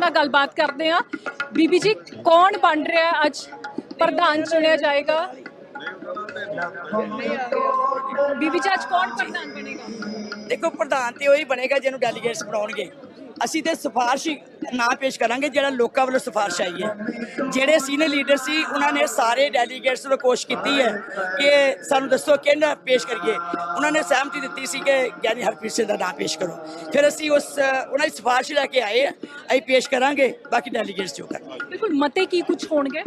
ਨਾਲ ਗੱਲਬਾਤ ਕਰਦੇ ਆ ਬੀਬੀ ਜੀ, ਕੌਣ ਬਣ ਰਿਹਾ ਅੱਜ ਪ੍ਰਧਾਨ ਚੁਣਿਆ ਜਾਏਗਾ? ਬੀਬੀ ਜੀ, ਅੱਜ ਕੌਣ ਪ੍ਰਧਾਨ ਬਣੇਗਾ? ਦੇਖੋ, ਪ੍ਰਧਾਨ ਤੇ ਉਹੀ ਬਣੇਗਾ ਜਿਹਨੂੰ ਡੈਲੀਗੇਟਸ ਬਣਾਉਣਗੇ। ਅਸੀਂ ਤੇ ਸਿਫਾਰਿਸ਼ ਨਾ ਪੇਸ਼ ਕਰਾਂਗੇ ਜਿਹੜਾ ਲੋਕਾਂ ਵੱਲੋਂ ਸਿਫਾਰਿਸ਼ ਆਈ ਹੈ। ਜਿਹੜੇ ਸੀਨੀਅਰ ਲੀਡਰ ਸੀ ਉਹਨਾਂ ਨੇ ਸਾਰੇ ਡੈਲੀਗੇਟਸ ਨੂੰ ਕੋਸ਼ਿਸ਼ ਕੀਤੀ ਹੈ ਕਿ ਸਾਨੂੰ ਦੱਸੋ ਕਿਹਨਾਂ ਪੇਸ਼ ਕਰੀਏ। ਉਹਨਾਂ ਨੇ ਸਹਿਮਤੀ ਦਿੱਤੀ ਸੀ ਕਿ ਗਿਆਨੀ ਹਰਪ੍ਰੀਤ ਸਿੰਘ ਦਾ ਨਾਮ ਪੇਸ਼ ਕਰੋ। ਫਿਰ ਅਸੀਂ ਉਸ ਉਹਨਾਂ ਦੀ ਸਿਫਾਰਿਸ਼ ਲੈ ਕੇ ਆਏ। ਅਸੀਂ ਪੇਸ਼ ਕਰਾਂਗੇ ਬਾਕੀ ਡੈਲੀਗੇਟਸ ਜੋ ਕਰਨਗੇ ਬਿਲਕੁਲ ਮਤੇ ਕੀ ਕੁਝ ਹੋਣਗੇ?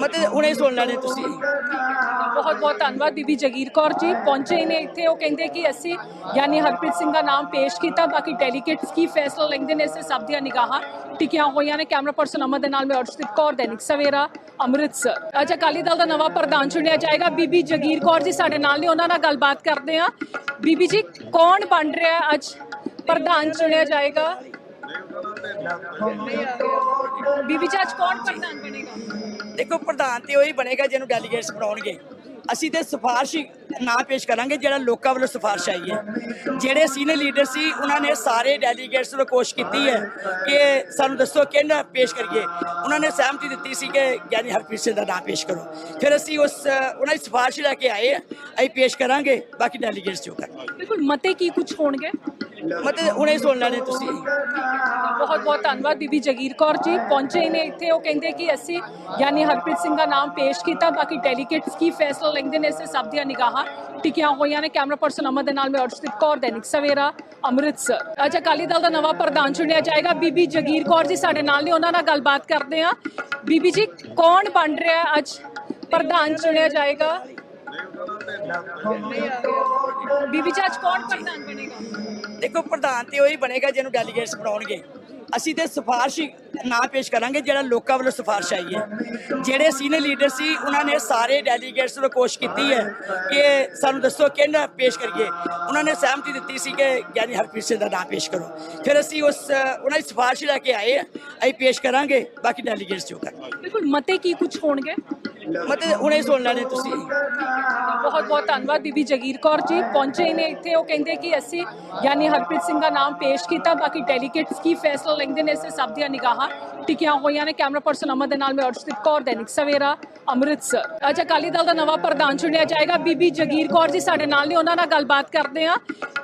ਮਤਲਬ ਹੁਣੇ ਸੁਣ ਲੈਣੇ ਤੁਸੀਂ। ਬਹੁਤ ਬਹੁਤ ਧੰਨਵਾਦ ਬੀਬੀ ਜਗੀਰ ਕੌਰ ਜੀ ਪਹੁੰਚੇ ਨੇ ਇੱਥੇ। ਉਹ ਕਹਿੰਦੇ ਕਿ ਅਸੀਂ ਯਾਨੀ ਹਰਪ੍ਰੀਤ ਸਿੰਘ ਦਾ ਨਾਮ ਪੇਸ਼ ਕੀਤਾ ਬਾਕੀ ਡੈਲੀਗੇਟਸ ਕੀ ਫੈਸਲਾ ਲੈਂਦੇ ਨੇ ਇਸੇ ਸਭ ਦੀਆਂ ਨਿਗਾਹਾਂ ਟਿਕੀਆਂ ਹੋਈਆਂ ਨੇ ਕੈਮਰਾ ਪਰਸਨ ਅਮਰ ਦੇ ਨਾਲ, ਮੈਂ ਅਰਸ਼ਦੀਪ ਕੌਰ, ਦੈਨਿਕ ਸਵੇਰਾ ਅੰਮ੍ਰਿਤਸਰ ਅੱਜ ਅਕਾਲੀ ਦਲ ਦਾ ਨਵਾਂ ਪ੍ਰਧਾਨ ਚੁਣਿਆ ਜਾਏਗਾ। ਬੀਬੀ ਜਗੀਰ ਕੌਰ ਜੀ ਸਾਡੇ ਨਾਲ ਨੇ, ਉਹਨਾਂ ਨਾਲ ਗੱਲਬਾਤ ਕਰਦੇ ਆ ਬੀਬੀ ਜੀ, ਕੌਣ ਬਣ ਰਿਹਾ ਅੱਜ ਪ੍ਰਧਾਨ ਚੁਣਿਆ ਜਾਏਗਾ? ਬੀਬੀ ਜੀ, ਅੱਜ ਕੌਣ ਪ੍ਰਧਾਨ ਬਣੇਗਾ? ਦੇਖੋ, ਪ੍ਰਧਾਨ ਤੇ ਉਹੀ ਬਣੇਗਾ ਜਿਹਨੂੰ ਡੈਲੀਗੇਟਸ ਬਣਾਉਣਗੇ। ਅਸੀਂ ਤੇ ਸਿਫਾਰਿਸ਼ ਹੀ ਨਾ ਪੇਸ਼ ਕਰਾਂਗੇ, ਜਿਹੜਾ ਲੋਕਾਂ ਵੱਲੋਂ ਸਿਫਾਰਿਸ਼ ਆਈ ਹੈ। ਜਿਹੜੇ ਸੀਨੀਅਰ ਲੀਡਰ ਸੀ, ਉਹਨਾਂ ਨੇ ਸਾਰੇ ਡੈਲੀਗੇਟਸ ਨੂੰ ਕੋਸ਼ਿਸ਼ ਕੀਤੀ ਹੈ ਕਿ ਸਾਨੂੰ ਦੱਸੋ ਕਿਹਨਾਂ ਪੇਸ਼ ਕਰੀਏ। ਉਹਨਾਂ ਨੇ ਸਹਿਮਤੀ ਦਿੱਤੀ ਸੀ ਕਿ ਗਿਆਨੀ ਹਰਪ੍ਰੀਤ ਸਿੰਘ ਦਾ ਨਾਮ ਪੇਸ਼ ਕਰੋ। ਫਿਰ ਅਸੀਂ ਉਸ, ਉਹਨਾਂ ਦੀ ਸਿਫਾਰਿਸ਼ ਲੈ ਕੇ ਆਏ ਅਸੀਂ ਪੇਸ਼ ਕਰਾਂਗੇ, ਬਾਕੀ ਡੈਲੀਗੇਟਸ ਜੋ ਕਰਨਗੇ। ਬਿਲਕੁਲ, ਮਤੇ ਕੀ ਕੁਝ ਹੋਣਗੇ? ਮਤਲਬ ਹੁਣੇ ਸੁਣ ਲੈਣੇ ਤੁਸੀਂ। ਬਹੁਤ ਬਹੁਤ ਧੰਨਵਾਦ ਬੀਬੀ ਜਗੀਰ ਕੌਰ ਜੀ, ਪਹੁੰਚੇ ਹੀ ਨੇ ਇੱਥੇ। ਉਹ ਕਹਿੰਦੇ ਕਿ ਅਸੀਂ ਯਾਨੀ ਹਰਪ੍ਰੀਤ ਸਿੰਘ ਦਾ ਨਾਮ ਪੇਸ਼ ਕੀਤਾ, ਬਾਕੀ ਡੈਲੀਗੇਟਸ ਕੀ ਫੈਸਲਾ ਲੈਂਦੇ ਨੇ ਇਸੇ ਸਭ ਦੀਆਂ ਨਿਗਾਹਾਂ ਟਿਕੀਆਂ ਹੋਈਆਂ ਨੇ। ਕੈਮਰਾ ਪਰਸਨ ਅਮਰ ਦੇ ਨਾਲ ਮੈਂ ਅਰਸ਼ਦੀਪ ਕੌਰ, ਦੈਨਿਕ ਸਵੇਰਾ ਅੰਮ੍ਰਿਤਸਰ ਅੱਜ ਅਕਾਲੀ ਦਲ ਦਾ ਨਵਾਂ ਪ੍ਰਧਾਨ ਚੁਣਿਆ ਜਾਏਗਾ। ਬੀਬੀ ਜਗੀਰ ਕੌਰ ਜੀ ਸਾਡੇ ਨਾਲ ਨੇ, ਉਹਨਾਂ ਨਾਲ ਗੱਲਬਾਤ ਕਰਦੇ ਆ ਬੀਬੀ ਜੀ, ਕੌਣ ਬਣ ਰਿਹਾ ਅੱਜ ਪ੍ਰਧਾਨ ਚੁਣਿਆ ਜਾਏਗਾ? ਬੀਬੀ ਜੀ, ਅੱਜ ਕੌਣ ਪ੍ਰਧਾਨ ਬਣੇਗਾ? ਦੇਖੋ ਪ੍ਰਧਾਨ ਤੇ ਉਹੀ ਬਣੇਗਾ ਜਿਹਨੂੰ ਡੈਲੀਗੇਟਸ ਬਣਾਉਣਗੇ। ਅਸੀਂ ਤੇ ਸਿਫਾਰਿਸ਼ ਨਾ ਪੇਸ਼ ਕਰਾਂਗੇ ਜਿਹੜਾ ਲੋਕਾਂ ਵੱਲੋਂ ਸਿਫਾਰਿਸ਼ ਆਈ ਹੈ। ਜਿਹੜੇ ਸੀਨੀਅਰ ਲੀਡਰ ਸੀ ਉਹਨਾਂ ਨੇ ਸਾਰੇ ਡੈਲੀਗੇਟਸ ਨੂੰ ਕੋਸ਼ਿਸ਼ ਕੀਤੀ ਹੈ ਕਿ ਸਾਨੂੰ ਦੱਸੋ ਕਿਹਨਾਂ ਪੇਸ਼ ਕਰੀਏ। ਉਹਨਾਂ ਨੇ ਸਹਿਮਤੀ ਦਿੱਤੀ ਸੀ ਕਿ ਗਿਆਨੀ ਹਰਪ੍ਰੀਤ ਸਿੰਘ ਦਾ ਨਾਮ ਪੇਸ਼ ਕਰੋ। ਫਿਰ ਅਸੀਂ ਉਸ ਉਹਨਾਂ ਦੀ ਸਿਫਾਰਿਸ਼ ਲੈ ਕੇ ਆਏ। ਅਸੀਂ ਪੇਸ਼ ਕਰਾਂਗੇ ਬਾਕੀ ਡੈਲੀਗੇਟਸ ਜੋ ਕਰਨਗੇ ਬਿਲਕੁਲ ਮਤੇ ਕੀ ਕੁਝ ਹੋਣਗੇ? ਮਤਲਬ ਹੁਣੇ ਸੁਣ ਲੈਣੇ ਤੁਸੀਂ। ਬਹੁਤ ਬਹੁਤ ਧੰਨਵਾਦ ਬੀਬੀ ਜਗੀਰ ਕੌਰ ਜੀ। ਪਹੁੰਚੇ ਨੇ ਇੱਥੇ। ਉਹ ਕਹਿੰਦੇ ਕਿ ਅਸੀਂ ਯਾਨੀ ਹਰਪ੍ਰੀਤ ਸਿੰਘ ਦਾ ਨਾਮ ਪੇਸ਼ ਕੀਤਾ। ਬਾਕੀ ਡੈਲੀਗੇਟਸ ਕੀ ਫੈਸਲਾ ਲੈਂਦੇ ਨੇ ਇਸੇ ਸਭ ਦੀਆਂ ਨਿਗਾਹਾਂ ਟਿਕੀਆਂ ਹੋਈਆਂ ਨੇ। ਕੈਮਰਾ ਪਰਸਨ ਅਮਰ ਦੇ ਨਾਲ ਮੈਂ ਅਰਸ਼ਦੀਪ ਕੌਰ, ਦੈਨਿਕ ਸਵੇਰਾ ਅੰਮ੍ਰਿਤਸਰ ਅੱਜ ਅਕਾਲੀ ਦਲ ਦਾ ਨਵਾਂ ਪ੍ਰਧਾਨ ਚੁਣਿਆ ਜਾਏਗਾ। ਬੀਬੀ ਜਗੀਰ ਕੌਰ ਜੀ ਸਾਡੇ ਨਾਲ ਨੇ, ਉਹਨਾਂ ਨਾਲ ਗੱਲਬਾਤ ਕਰਦੇ ਆ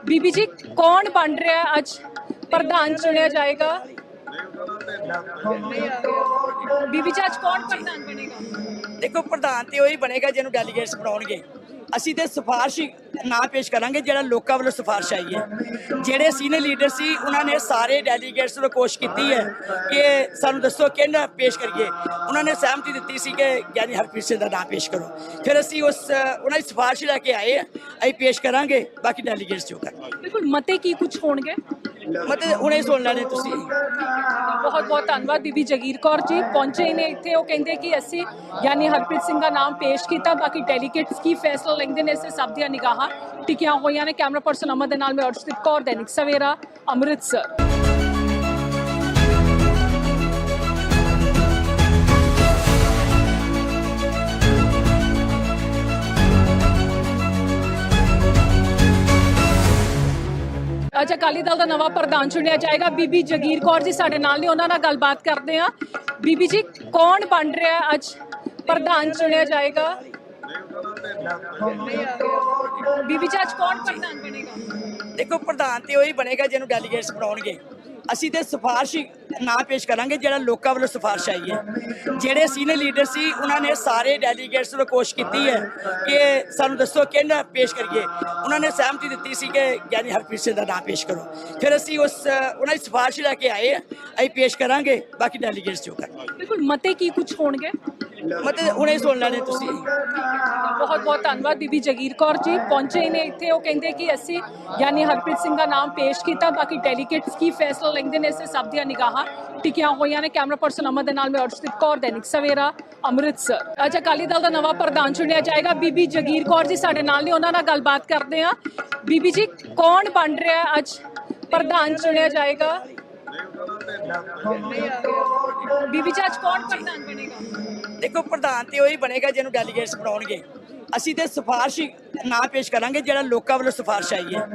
ਬੀਬੀ ਜੀ, ਕੌਣ ਬਣ ਰਿਹਾ ਅੱਜ ਪ੍ਰਧਾਨ ਚੁਣਿਆ ਜਾਏਗਾ? ਬੀਬੀ ਜੀ, ਅੱਜ ਕੌਣ ਪ੍ਰਧਾਨ ਬਣੇਗਾ? ਦੇਖੋ, ਪ੍ਰਧਾਨ ਤੇ ਉਹੀ ਬਣੇਗਾ ਜਿਹਨੂੰ ਡੈਲੀਗੇਟਸ ਬਣਾਉਣਗੇ। ਅਸੀਂ ਤੇ ਸਿਫਾਰਿਸ਼ ਹੀ ਨਾ ਪੇਸ਼ ਕਰਾਂਗੇ, ਜਿਹੜਾ ਲੋਕਾਂ ਵੱਲੋਂ ਸਿਫਾਰਿਸ਼ ਆਈ ਹੈ। ਜਿਹੜੇ ਸੀਨੀਅਰ ਲੀਡਰ ਸੀ, ਉਹਨਾਂ ਨੇ ਸਾਰੇ ਡੈਲੀਗੇਟਸ ਨੂੰ ਕੋਸ਼ਿਸ਼ ਕੀਤੀ ਹੈ ਕਿ ਸਾਨੂੰ ਦੱਸੋ ਕਿਹਨਾਂ ਪੇਸ਼ ਕਰੀਏ। ਉਹਨਾਂ ਨੇ ਸਹਿਮਤੀ ਦਿੱਤੀ ਸੀ ਕਿ ਗਿਆਨੀ ਹਰਪ੍ਰੀਤ ਸਿੰਘ ਦਾ ਨਾਮ ਪੇਸ਼ ਕਰੋ। ਫਿਰ ਅਸੀਂ ਉਸ, ਉਹਨਾਂ ਦੀ ਸਿਫਾਰਿਸ਼ ਲੈ ਕੇ ਆਏ, ਅਸੀਂ ਪੇਸ਼ ਕਰਾਂਗੇ, ਬਾਕੀ ਡੈਲੀਗੇਟਸ ਜੋ ਕਰਨਗੇ। ਬਿਲਕੁਲ, ਮਤੇ ਕੀ ਕੁਝ ਹੋਣਗੇ? ਮਤਲਬ ਹੁਣੇ ਸੁਣ ਲੈਣੇ ਤੁਸੀਂ। ਬਹੁਤ ਬਹੁਤ ਧੰਨਵਾਦ ਬੀਬੀ ਜਗੀਰ ਕੌਰ ਜੀ। ਪਹੁੰਚੇ ਨੇ ਇੱਥੇ। ਉਹ ਕਹਿੰਦੇ ਕਿ ਅਸੀਂ ਯਾਨੀ ਹਰਪ੍ਰੀਤ ਸਿੰਘ ਦਾ ਨਾਮ ਪੇਸ਼ ਕੀਤਾ। ਬਾਕੀ ਡੈਲੀਗੇਟਸ ਕੀ ਫੈਸਲਾ ਲੈਂਦੇ ਨੇ ਇਸੇ ਸਭ ਦੀਆਂ ਨਿਗਾਹਾਂ ਟਿਕੀਆਂ ਹੋਈਆਂ ਨੇ। ਕੈਮਰਾ ਪਰਸਨ ਅਮਰ ਦੇ ਨਾਲ ਮੈਂ ਅਰਸ਼ਦੀਪ ਕੌਰ, ਦੈਨਿਕ ਸਵੇਰਾ, ਅੰਮ੍ਰਿਤਸਰ। ਅੱਜ ਅਕਾਲੀ ਦਲ ਦਾ ਨਵਾਂ ਪ੍ਰਧਾਨ ਚੁਣਿਆ ਜਾਏਗਾ। ਬੀਬੀ ਜਗੀਰ ਕੌਰ ਜੀ ਸਾਡੇ ਨਾਲ ਨੇ, ਉਹਨਾਂ ਨਾਲ ਗੱਲਬਾਤ ਕਰਦੇ ਆ ਬੀਬੀ ਜੀ, ਕੌਣ ਬਣ ਰਿਹਾ ਅੱਜ ਪ੍ਰਧਾਨ ਚੁਣਿਆ ਜਾਏਗਾ? ਬੀਬੀ ਜੀ, ਅੱਜ ਕੌਣ ਪ੍ਰਧਾਨ ਬਣੇਗਾ? ਦੇਖੋ, ਪ੍ਰਧਾਨ ਤੇ ਉਹੀ ਬਣੇਗਾ ਜਿਹਨੂੰ ਡੈਲੀਗੇਟਸ ਬਣਾਉਣਗੇ। ਅਸੀਂ ਤੇ ਸਿਫਾਰਿਸ਼ ਹੀ ਨਾ ਪੇਸ਼ ਕਰਾਂਗੇ ਜਿਹੜਾ ਲੋਕਾਂ ਵੱਲੋਂ ਸਿਫਾਰਿਸ਼ ਆਈ ਹੈ। ਜਿਹੜੇ ਸੀਨੀਅਰ ਲੀਡਰ ਸੀ, ਉਹਨਾਂ ਨੇ ਸਾਰੇ ਡੈਲੀਗੇਟਸ ਨੂੰ ਕੋਸ਼ਿਸ਼ ਕੀਤੀ ਹੈ ਕਿ ਸਾਨੂੰ ਦੱਸੋ ਕਿਹਨਾਂ ਪੇਸ਼ ਕਰੀਏ। ਉਹਨਾਂ ਨੇ ਸਹਿਮਤੀ ਦਿੱਤੀ ਸੀ ਕਿ ਗਿਆਨੀ ਹਰਪ੍ਰੀਤ ਸਿੰਘ ਦਾ ਨਾਮ ਪੇਸ਼ ਕਰੋ। ਫਿਰ ਅਸੀਂ ਉਸ, ਉਹਨਾਂ ਦੀ ਸਿਫਾਰਿਸ਼ ਲੈ ਕੇ ਆਏ ਅਸੀਂ ਪੇਸ਼ ਕਰਾਂਗੇ, ਬਾਕੀ ਡੈਲੀਗੇਟਸ ਜੋ ਕਰਨਗੇ। ਬਿਲਕੁਲ, ਮਤੇ ਕੀ ਕੁਝ ਹੋਣਗੇ? ਮਤਲਬ ਹੁਣੇ ਸੁਣ ਲੈਣੇ ਤੁਸੀਂ। ਬਹੁਤ ਬਹੁਤ ਧੰਨਵਾਦ ਬੀਬੀ ਜਗੀਰ ਕੌਰ ਜੀ। ਪਹੁੰਚੇ ਹੀ ਨੇ ਇੱਥੇ। ਉਹ ਕਹਿੰਦੇ ਕਿ ਅਸੀਂ ਯਾਨੀ ਹਰਪ੍ਰੀਤ ਸਿੰਘ ਦਾ ਨਾਮ ਪੇਸ਼ ਕੀਤਾ। ਬਾਕੀ ਡੈਲੀਗੇਟਸ ਕੀ ਫੈਸਲਾ ਲੈਂਦੇ ਨੇ ਇਸੇ ਸਭ ਦੀਆਂ ਨਿਗਾਹਾਂ ਟਿਕੀਆਂ ਹੋਈਆਂ ਨੇ। ਕੈਮਰਾ ਪਰਸਨ ਅਮਰ ਦੇ ਨਾਲ ਮੈਂ ਅਰਸ਼ਦੀਪ ਕੌਰ, ਦੈਨਿਕ ਸਵੇਰਾ, ਅੰਮ੍ਰਿਤਸਰ। ਅੱਜ ਅਕਾਲੀ ਦਲ ਦਾ ਨਵਾਂ ਪ੍ਰਧਾਨ ਚੁਣਿਆ ਜਾਏਗਾ। ਬੀਬੀ ਜਗੀਰ ਕੌਰ ਜੀ ਸਾਡੇ ਨਾਲ ਨੇ। ਉਹਨਾਂ ਨਾਲ ਗੱਲਬਾਤ ਕਰਦੇ ਆ ਬੀਬੀ ਜੀ, ਕੌਣ ਬਣ ਰਿਹਾ ਅੱਜ ਪ੍ਰਧਾਨ ਚੁਣਿਆ ਜਾਏਗਾ? ਬੀਬੀ ਜੀ ਅੱਜ ਕੌਣ ਪ੍ਰਧਾਨ ਬਣੇਗਾ? ਦੇਖੋ ਪ੍ਰਧਾਨ ਤੇ ਉਹੀ ਬਣੇਗਾ ਜਿਹਨੂੰ ਡੈਲੀਗੇਟਸ ਬਣਾਉਣਗੇ। ਅਸੀਂ ਤੇ ਸਿਫਾਰਿਸ਼ ਨਾ ਪੇਸ਼ ਕਰਾਂਗੇ ਜਿਹੜਾ ਲੋਕਾਂ ਵੱਲੋਂ ਸਿਫਾਰਿਸ਼ ਆਈ ਹੈ।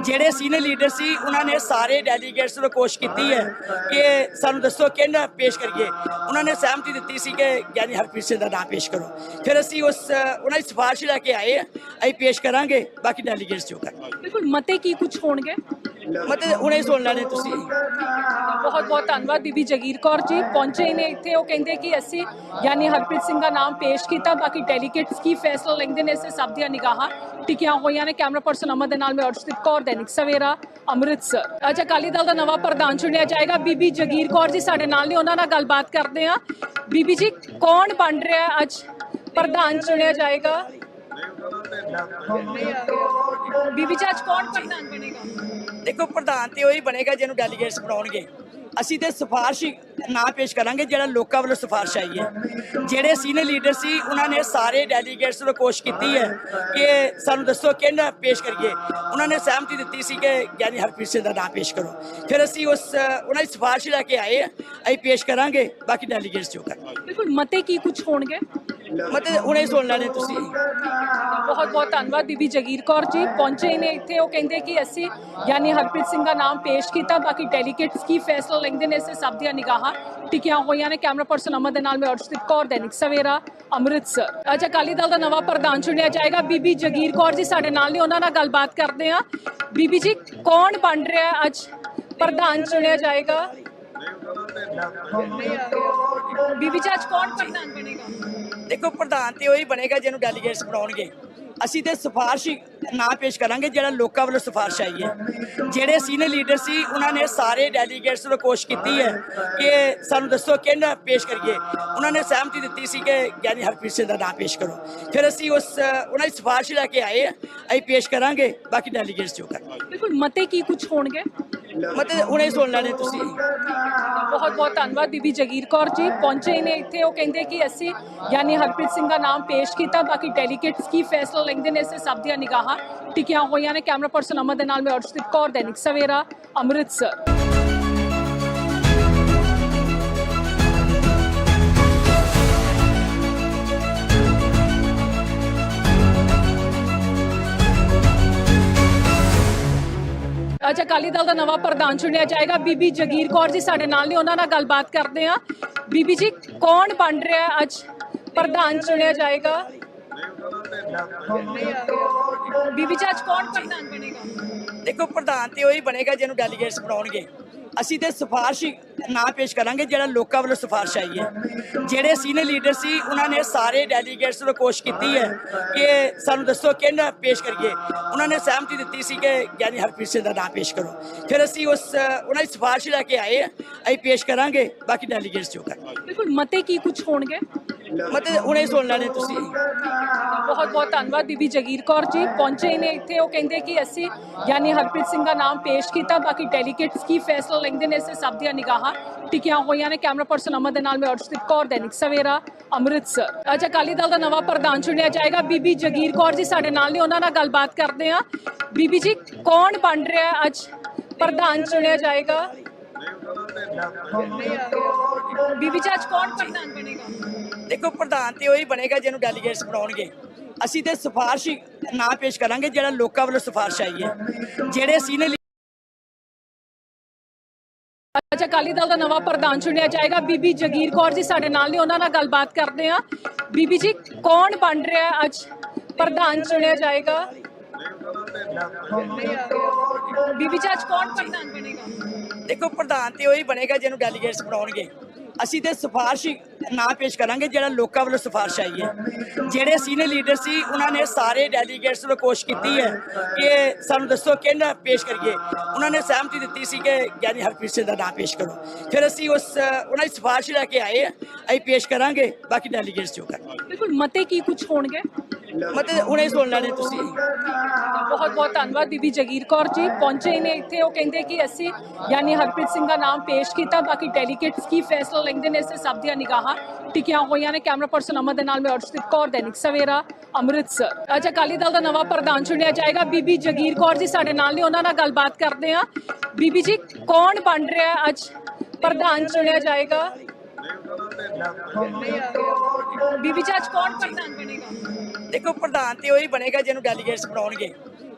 ਜਿਹੜੇ ਸੀਨੀਅਰ ਲੀਡਰ ਸੀ ਉਹਨਾਂ ਨੇ ਸਾਰੇ ਡੈਲੀਗੇਟਸ ਨੂੰ ਕੋਸ਼ਿਸ਼ ਕੀਤੀ ਹੈ ਕਿ ਸਾਨੂੰ ਦੱਸੋ ਕਿਹੜਾ ਪੇਸ਼ ਕਰੀਏ। ਉਹਨਾਂ ਨੇ ਸਹਿਮਤੀ ਦਿੱਤੀ ਸੀ ਕਿ ਗਿਆਨੀ ਹਰਪ੍ਰੀਤ ਸਿੰਘ ਦਾ ਨਾਮ ਪੇਸ਼ ਕਰੋ। ਫਿਰ ਅਸੀਂ ਉਸ ਉਹਨਾਂ ਦੀ ਸਿਫਾਰਿਸ਼ ਲੈ ਕੇ ਆਏ। ਅਸੀਂ ਪੇਸ਼ ਕਰਾਂਗੇ ਬਾਕੀ ਡੈਲੀਗੇਟਸ ਜੋ ਕਰਨ ਬਿਲਕੁਲ ਮਤੇ ਕੀ ਕੁਝ ਹੋਣਗੇ? ਮਤਲਬ ਹੁਣੇ ਸੁਣ ਲੈਣੇ ਤੁਸੀਂ। ਬਹੁਤ ਬਹੁਤ ਧੰਨਵਾਦ ਬੀਬੀ ਜਗੀਰ ਕੌਰ ਜੀ। ਪਹੁੰਚੇ ਨੇ ਇੱਥੇ। ਉਹ ਕਹਿੰਦੇ ਕਿ ਅਸੀਂ ਯਾਨੀ ਹਰਪ੍ਰੀਤ ਸਿੰਘ ਦਾ ਨਾਮ ਪੇਸ਼ ਕੀਤਾ। ਬਾਕੀ ਡੈਲੀਗੇਟਸ ਕੀ ਫੈਸਲਾ ਲੈਂਦੇ ਨੇ ਇਸੇ ਸਭ ਦੀਆਂ ਨਿਗਾਹਾਂ ਟਿਕੀਆਂ ਹੋਈਆਂ ਨੇ। ਕੈਮਰਾ ਪਰਸਨ ਅਮਰ ਦੇ ਨਾਲ ਮੈਂ ਅਰਸ਼ਦੀਪ ਕੌਰ, ਦੈਨਿਕ ਸਵੇਰਾ ਅੰਮ੍ਰਿਤਸਰ ਅੱਜ ਅਕਾਲੀ ਦਲ ਦਾ ਨਵਾਂ ਪ੍ਰਧਾਨ ਚੁਣਿਆ ਜਾਏਗਾ। ਬੀਬੀ ਜਗੀਰ ਕੌਰ ਜੀ ਸਾਡੇ ਨਾਲ ਨੇ। ਉਹਨਾਂ ਨਾਲ ਗੱਲਬਾਤ ਕਰਦੇ ਹਾਂ। ਬੀਬੀ ਜੀ, ਕੌਣ ਬਣ ਰਿਹਾ ਅੱਜ ਪ੍ਰਧਾਨ ਚੁਣਿਆ ਜਾਏਗਾ? ਬੀਬੀ ਜੀ ਅੱਜ ਕੌਣ ਪ੍ਰਧਾਨ ਬਣੇਗਾ? ਦੇਖੋ ਪ੍ਰਧਾਨ ਤੇ ਉਹੀ ਬਣੇਗਾ ਜਿਹਨੂੰ ਡੈਲੀਗੇਟਸ ਬਣਾਉਣਗੇ। ਅਸੀਂ ਤੇ ਸਿਫਾਰਿਸ਼ ਨਾ ਪੇਸ਼ ਕਰਾਂਗੇ ਜਿਹੜਾ ਲੋਕਾਂ ਵੱਲੋਂ ਸਿਫਾਰਿਸ਼ ਆਈ ਹੈ। ਜਿਹੜੇ ਸੀਨੀਅਰ ਲੀਡਰ ਸੀ ਉਹਨਾਂ ਨੇ ਸਾਰੇ ਡੈਲੀਗੇਟਸ ਨੂੰ ਕੋਸ਼ਿਸ਼ ਕੀਤੀ ਹੈ ਕਿ ਸਾਨੂੰ ਦੱਸੋ ਕਿਹੜਾ ਪੇਸ਼ ਕਰੀਏ। ਉਹਨਾਂ ਨੇ ਸਹਿਮਤੀ ਦਿੱਤੀ ਸੀ ਕਿ ਗਿਆਨੀ ਹਰਪ੍ਰੀਤ ਸਿੰਘ ਦਾ ਨਾਮ ਪੇਸ਼ ਕਰੋ। ਫਿਰ ਅਸੀਂ ਉਸ ਉਹਨਾਂ ਦੀ ਸਿਫਾਰਿਸ਼ ਲੈ ਕੇ ਆਏ। ਅਸੀਂ ਪੇਸ਼ ਕਰਾਂਗੇ ਬਾਕੀ ਡੈਲੀਗੇਟਸ ਜੋ ਕਰਨ ਬਿਲਕੁਲ ਮਤੇ ਕੀ ਕੁਝ ਹੋਣਗੇ? ਮਤਲਬ ਹੁਣੇ ਸੁਣ ਲੈਣੇ ਤੁਸੀਂ। ਬਹੁਤ ਬਹੁਤ ਧੰਨਵਾਦ ਬੀਬੀ ਜਗੀਰ ਕੌਰ ਜੀ, ਪਹੁੰਚੇ ਨੇ ਇੱਥੇ। ਉਹ ਕਹਿੰਦੇ ਕਿ ਅਸੀਂ ਯਾਨੀ ਹਰਪ੍ਰੀਤ ਸਿੰਘ ਦਾ ਨਾਮ ਪੇਸ਼ ਕੀਤਾ, ਬਾਕੀ ਡੈਲੀਗੇਟਸ ਕੀ ਫੈਸਲਾ ਲੈਂਦੇ ਨੇ ਇਸੇ ਸਭ ਦੀਆਂ ਨਿਗਾਹਾਂ ਟਿਕੀਆਂ ਹੋਈਆਂ ਨੇ। ਕੈਮਰਾ ਪਰਸਨ ਅਮਰ ਦੇ ਨਾਲ ਮੈਂ ਅਰਸ਼ਦੀਪ ਕੌਰ, ਦੈਨਿਕ ਸਵੇਰਾ ਅੰਮ੍ਰਿਤਸਰ ਅੱਜ ਅਕਾਲੀ ਦਲ ਦਾ ਨਵਾਂ ਪ੍ਰਧਾਨ ਚੁਣਿਆ ਜਾਏਗਾ। ਬੀਬੀ ਜਗੀਰ ਕੌਰ ਜੀ ਸਾਡੇ ਨਾਲ ਨੇ, ਉਹਨਾਂ ਨਾਲ ਗੱਲਬਾਤ ਕਰਦੇ ਹਾਂ। ਬੀਬੀ ਜੀ, ਕੌਣ ਬਣ ਰਿਹਾ ਅੱਜ ਪ੍ਰਧਾਨ ਚੁਣਿਆ ਜਾਏਗਾ? ਬੀਬੀ ਜੀ ਅੱਜ ਕੌਣ ਪ੍ਰਧਾਨ ਬਣੇਗਾ? ਦੇਖੋ ਪ੍ਰਧਾਨ ਤੇ ਉਹੀ ਬਣੇਗਾ ਜਿਹਨੂੰ ਡੈਲੀਗੇਟਸ ਬਣਾਉਣਗੇ। ਅਸੀਂ ਤੇ ਸਿਫਾਰਿਸ਼ ਨਾ ਪੇਸ਼ ਕਰਾਂਗੇ ਜਿਹੜਾ ਲੋਕਾਂ ਵੱਲੋਂ ਸਿਫਾਰਿਸ਼ ਆਈ ਹੈ। ਜਿਹੜੇ ਸੀਨੀਅਰ ਲੀਡਰ ਸੀ ਉਹਨਾਂ ਨੇ ਸਾਰੇ ਡੈਲੀਗੇਟਸ ਨੂੰ ਕੋਸ਼ਿਸ਼ ਕੀਤੀ ਹੈ ਕਿ ਸਾਨੂੰ ਦੱਸੋ ਕਿਹੜਾ ਪੇਸ਼ ਕਰੀਏ। ਉਹਨਾਂ ਨੇ ਸਹਿਮਤੀ ਦਿੱਤੀ ਸੀ ਕਿ ਗਿਆਨੀ ਹਰਪ੍ਰੀਤ ਸਿੰਘ ਦਾ ਨਾਮ ਪੇਸ਼ ਕਰੋ। ਫਿਰ ਅਸੀਂ ਉਸ ਉਹਨਾਂ ਦੀ ਸਿਫਾਰਿਸ਼ ਲੈ ਕੇ ਆਏ। ਅਸੀਂ ਪੇਸ਼ ਕਰਾਂਗੇ ਬਾਕੀ ਡੈਲੀਗੇਟਸ ਜੋ ਕਰਨ ਬਿਲਕੁਲ ਮਤੇ ਕੀ ਕੁਝ ਹੋਣਗੇ? ਮਤਲਬ ਹੁਣੇ ਸੁਣ ਲੈਣੇ ਤੁਸੀਂ। ਬਹੁਤ ਬਹੁਤ ਧੰਨਵਾਦ ਬੀਬੀ ਜਗੀਰ ਕੌਰ ਜੀ। ਪਹੁੰਚੇ ਨੇ ਇੱਥੇ। ਉਹ ਕਹਿੰਦੇ ਕਿ ਅਸੀਂ ਯਾਨੀ ਹਰਪ੍ਰੀਤ ਸਿੰਘ ਦਾ ਨਾਮ ਪੇਸ਼ ਕੀਤਾ। ਬਾਕੀ ਡੈਲੀਗੇਟਸ ਕੀ ਫੈਸਲਾ ਲੈਂਦੇ ਨੇ ਇਸੇ ਸਭ ਦੀਆਂ ਨਿਗਾਹਾਂ ਟਿਕੀਆਂ ਹੋਈਆਂ ਨੇ। ਕੈਮਰਾ ਪਰਸਨ ਅਮਰ ਦੇ ਨਾਲ ਮੈਂ ਅਰਸ਼ਦੀਪ ਕੌਰ, ਦੈਨਿਕ ਸਵੇਰਾ, ਅੰਮ੍ਰਿਤਸਰ। ਅੱਜ ਅਕਾਲੀ ਦਲ ਦਾ ਨਵਾਂ ਪ੍ਰਧਾਨ ਚੁਣਿਆ ਜਾਏਗਾ। ਬੀਬੀ ਜਗੀਰ ਕੌਰ ਜੀ ਸਾਡੇ ਨਾਲ ਨੇ, ਉਹਨਾਂ ਨਾਲ ਗੱਲਬਾਤ ਕਰਦੇ ਹਾਂ। ਬੀਬੀ ਜੀ, ਕੌਣ ਬਣ ਰਿਹਾ ਅੱਜ ਪ੍ਰਧਾਨ ਚੁਣਿਆ ਜਾਏਗਾ? ਬੀਬੀ ਜੀ, ਅੱਜ ਕੌਣ ਪ੍ਰਧਾਨ ਬਣੇਗਾ? ਦੇਖੋ, ਪ੍ਰਧਾਨ ਤੇ ਉਹੀ ਬਣੇਗਾ ਜਿਹਨੂੰ ਡੈਲੀਗੇਟਸ ਬਣਾਉਣਗੇ। ਅਸੀਂ ਤੇ ਸਿਫਾਰਿਸ਼ ਹੀ ਨਾ ਪੇਸ਼ ਕਰਾਂਗੇ ਜਿਹੜਾ ਲੋਕਾਂ ਵੱਲੋਂ ਸਿਫਾਰਿਸ਼ ਆਈ ਹੈ। ਜਿਹੜੇ ਸੀਨੀਅਰ ਲੀਡਰ ਸੀ, ਉਹਨਾਂ ਨੇ ਸਾਰੇ ਡੈਲੀਗੇਟਸ ਨੂੰ ਕੋਸ਼ਿਸ਼ ਕੀਤੀ ਹੈ ਕਿ ਸਾਨੂੰ ਦੱਸੋ ਕਿਹਨਾਂ ਪੇਸ਼ ਕਰੀਏ। ਉਹਨਾਂ ਨੇ ਸਹਿਮਤੀ ਦਿੱਤੀ ਸੀ ਕਿ ਗਿਆਨੀ ਹਰਪ੍ਰੀਤ ਸਿੰਘ ਦਾ ਨਾਮ ਪੇਸ਼ ਕਰੋ। ਫਿਰ ਅਸੀਂ ਉਸ, ਉਹਨਾਂ ਦੀ ਸਿਫਾਰਿਸ਼ ਲੈ ਕੇ ਆਏ ਅਸੀਂ ਪੇਸ਼ ਕਰਾਂਗੇ, ਬਾਕੀ ਡੈਲੀਗੇਟਸ ਜੋ ਕਰਨ ਬਿਲਕੁਲ, ਮਤੇ ਕੀ ਕੁਝ ਹੋਣਗੇ? ਮਤਲਬ ਹੁਣੇ ਸੁਣ ਲੈਣੇ ਤੁਸੀਂ। ਬਹੁਤ ਬਹੁਤ ਧੰਨਵਾਦ ਬੀਬੀ ਜਗੀਰ ਕੌਰ ਜੀ, ਪਹੁੰਚੇ ਨੇ ਇੱਥੇ। ਉਹ ਕਹਿੰਦੇ ਕਿ ਅਸੀਂ ਯਾਨੀ ਹਰਪ੍ਰੀਤ ਸਿੰਘ ਦਾ ਨਾਮ ਪੇਸ਼ ਕੀਤਾ, ਬਾਕੀ ਡੈਲੀਗੇਟਸ ਕੀ ਫੈਸਲਾ ਲੈਂਦੇ ਨੇ ਇਸੇ ਸਭ ਦੀਆਂ ਨਿਗਾਹਾਂ ਟਿਕੀਆਂ ਹੋਈਆਂ ਨੇ। ਕੈਮਰਾ ਪਰਸਨ ਅਮਰ ਦੇ ਨਾਲ ਮੈਂ ਅਰਸ਼ਦੀਪ ਕੌਰ, ਦੈਨਿਕ ਸਵੇਰਾ ਅੰਮ੍ਰਿਤਸਰ ਅੱਜ ਅਕਾਲੀ ਦਲ ਦਾ ਨਵਾਂ ਪ੍ਰਧਾਨ ਚੁਣਿਆ ਜਾਏਗਾ। ਬੀਬੀ ਜਗੀਰ ਕੌਰ ਜੀ ਸਾਡੇ ਨਾਲ ਨੇ, ਉਹਨਾਂ ਨਾਲ ਗੱਲਬਾਤ ਕਰਦੇ ਹਾਂ। ਬੀਬੀ ਜੀ, ਕੌਣ ਬਣ ਰਿਹਾ ਅੱਜ ਪ੍ਰਧਾਨ ਚੁਣਿਆ ਜਾਏਗਾ? ਬੀਬੀ ਜੀ ਅੱਜ ਕੌਣ ਪ੍ਰਧਾਨ ਬਣੇਗਾ? ਦੇਖੋ ਪ੍ਰਧਾਨ ਤੇ ਉਹੀ ਬਣੇਗਾ ਜਿਹਨੂੰ ਡੈਲੀਗੇਟਸ ਬਣਾਉਣਗੇ। ਅਸੀਂ ਤੇ ਸਿਫਾਰਿਸ਼ ਨਾ ਪੇਸ਼ ਕਰਾਂਗੇ ਜਿਹੜਾ ਲੋਕਾਂ ਵੱਲੋਂ ਸਿਫਾਰਿਸ਼ ਆਈ ਹੈ। ਜਿਹੜੇ ਸੀਨੀਅਰ ਅੱਜ ਅਕਾਲੀ ਦਲ ਦਾ ਨਵਾਂ ਪ੍ਰਧਾਨ ਚੁਣਿਆ ਜਾਏਗਾ। ਬੀਬੀ ਜਗੀਰ ਕੌਰ ਜੀ ਸਾਡੇ ਨਾਲ ਨੇ ਉਹਨਾਂ ਨਾਲ ਗੱਲਬਾਤ ਕਰਦੇ ਹਾਂ। ਬੀਬੀ ਜੀ ਕੌਣ ਬਣ ਰਿਹਾ ਅੱਜ ਪ੍ਰਧਾਨ ਚੁਣਿਆ ਜਾਏਗਾ? ਬੀਬੀ ਜੀ ਅੱਜ ਕੌਣ ਪ੍ਰਧਾਨ ਬਣੇਗਾ? ਦੇਖੋ, ਪ੍ਰਧਾਨ ਤੇ ਉਹੀ ਬਣੇਗਾ ਜਿਹਨੂੰ ਡੈਲੀਗੇਟਸ ਬਣਾਉਣਗੇ। ਅਸੀਂ ਤੇ ਸਿਫਾਰਿਸ਼ ਹੀ ਨਾ ਪੇਸ਼ ਕਰਾਂਗੇ, ਜਿਹੜਾ ਲੋਕਾਂ ਵੱਲੋਂ ਸਿਫਾਰਿਸ਼ ਆਈ ਹੈ। ਜਿਹੜੇ ਸੀਨੀਅਰ ਲੀਡਰ ਸੀ, ਉਹਨਾਂ ਨੇ ਸਾਰੇ ਡੈਲੀਗੇਟਸ ਨੂੰ ਕੋਸ਼ਿਸ਼ ਕੀਤੀ ਹੈ ਕਿ ਸਾਨੂੰ ਦੱਸੋ ਕਿਹਨਾਂ ਪੇਸ਼ ਕਰੀਏ। ਉਹਨਾਂ ਨੇ ਸਹਿਮਤੀ ਦਿੱਤੀ ਸੀ ਕਿ ਗਿਆਨੀ ਹਰਪ੍ਰੀਤ ਸਿੰਘ ਦਾ ਨਾਮ ਪੇਸ਼ ਕਰੋ। ਫਿਰ ਅਸੀਂ ਉਸ, ਉਹਨਾਂ ਦੀ ਸਿਫਾਰਿਸ਼ ਲੈ ਕੇ ਆਏ ਅਸੀਂ ਪੇਸ਼ ਕਰਾਂਗੇ, ਬਾਕੀ ਡੈਲੀਗੇਟਸ ਜੋ ਕਰਨ ਬਿਲਕੁਲ, ਮਤੇ ਕੀ ਕੁਝ ਹੋਣਗੇ? ਮਤਲਬ ਹੁਣੇ ਸੁਣ ਲੈਣੇ ਤੁਸੀਂ। ਬਹੁਤ ਬਹੁਤ ਧੰਨਵਾਦ ਬੀਬੀ ਜਗੀਰ ਕੌਰ ਜੀ। ਪਹੁੰਚੇ ਨੇ ਇੱਥੇ। ਉਹ ਕਹਿੰਦੇ ਕਿ ਅਸੀਂ ਯਾਨੀ ਹਰਪ੍ਰੀਤ ਸਿੰਘ ਦਾ ਨਾਮ ਪੇਸ਼ ਕੀਤਾ। ਬਾਕੀ ਡੈਲੀਗੇਟਸ ਕੀ ਫੈਸਲਾ ਲੈਂਦੇ ਨੇ ਇਸੇ ਸਭ ਦੀਆਂ ਨਿਗਾਹਾਂ ਟਿਕੀਆਂ ਹੋਈਆਂ ਨੇ। ਕੈਮਰਾ ਪਰਸਨ ਅਮਰ ਦੇ ਨਾਲ ਮੈਂ ਅਰਸ਼ਦੀਪ ਕੌਰ, ਦੈਨਿਕ ਸਵੇਰਾ, ਅੰਮ੍ਰਿਤਸਰ। ਅੱਜ ਅਕਾਲੀ ਦਲ ਦਾ ਨਵਾਂ ਪ੍ਰਧਾਨ ਚੁਣਿਆ ਜਾਏਗਾ। ਬੀਬੀ ਜਗੀਰ ਕੌਰ ਜੀ ਸਾਡੇ ਨਾਲ ਨੇ। ਉਹਨਾਂ ਨਾਲ ਗੱਲਬਾਤ ਕਰਦੇ ਹਾਂ। ਬੀਬੀ ਜੀ, ਕੌਣ ਬਣ ਰਿਹਾ ਅੱਜ ਪ੍ਰਧਾਨ ਚੁਣਿਆ ਜਾਏਗਾ? ਬੀਬੀ ਜੀ, ਅੱਜ ਕੌਣ ਪ੍ਰਧਾਨ ਬਣੇਗਾ? ਦੇਖੋ ਪ੍ਰਧਾਨ ਤੇ ਉਹੀ ਬਣੇਗਾ ਜਿਹਨੂੰ ਡੈਲੀਗੇਟਸ ਬਣਾਉਣਗੇ।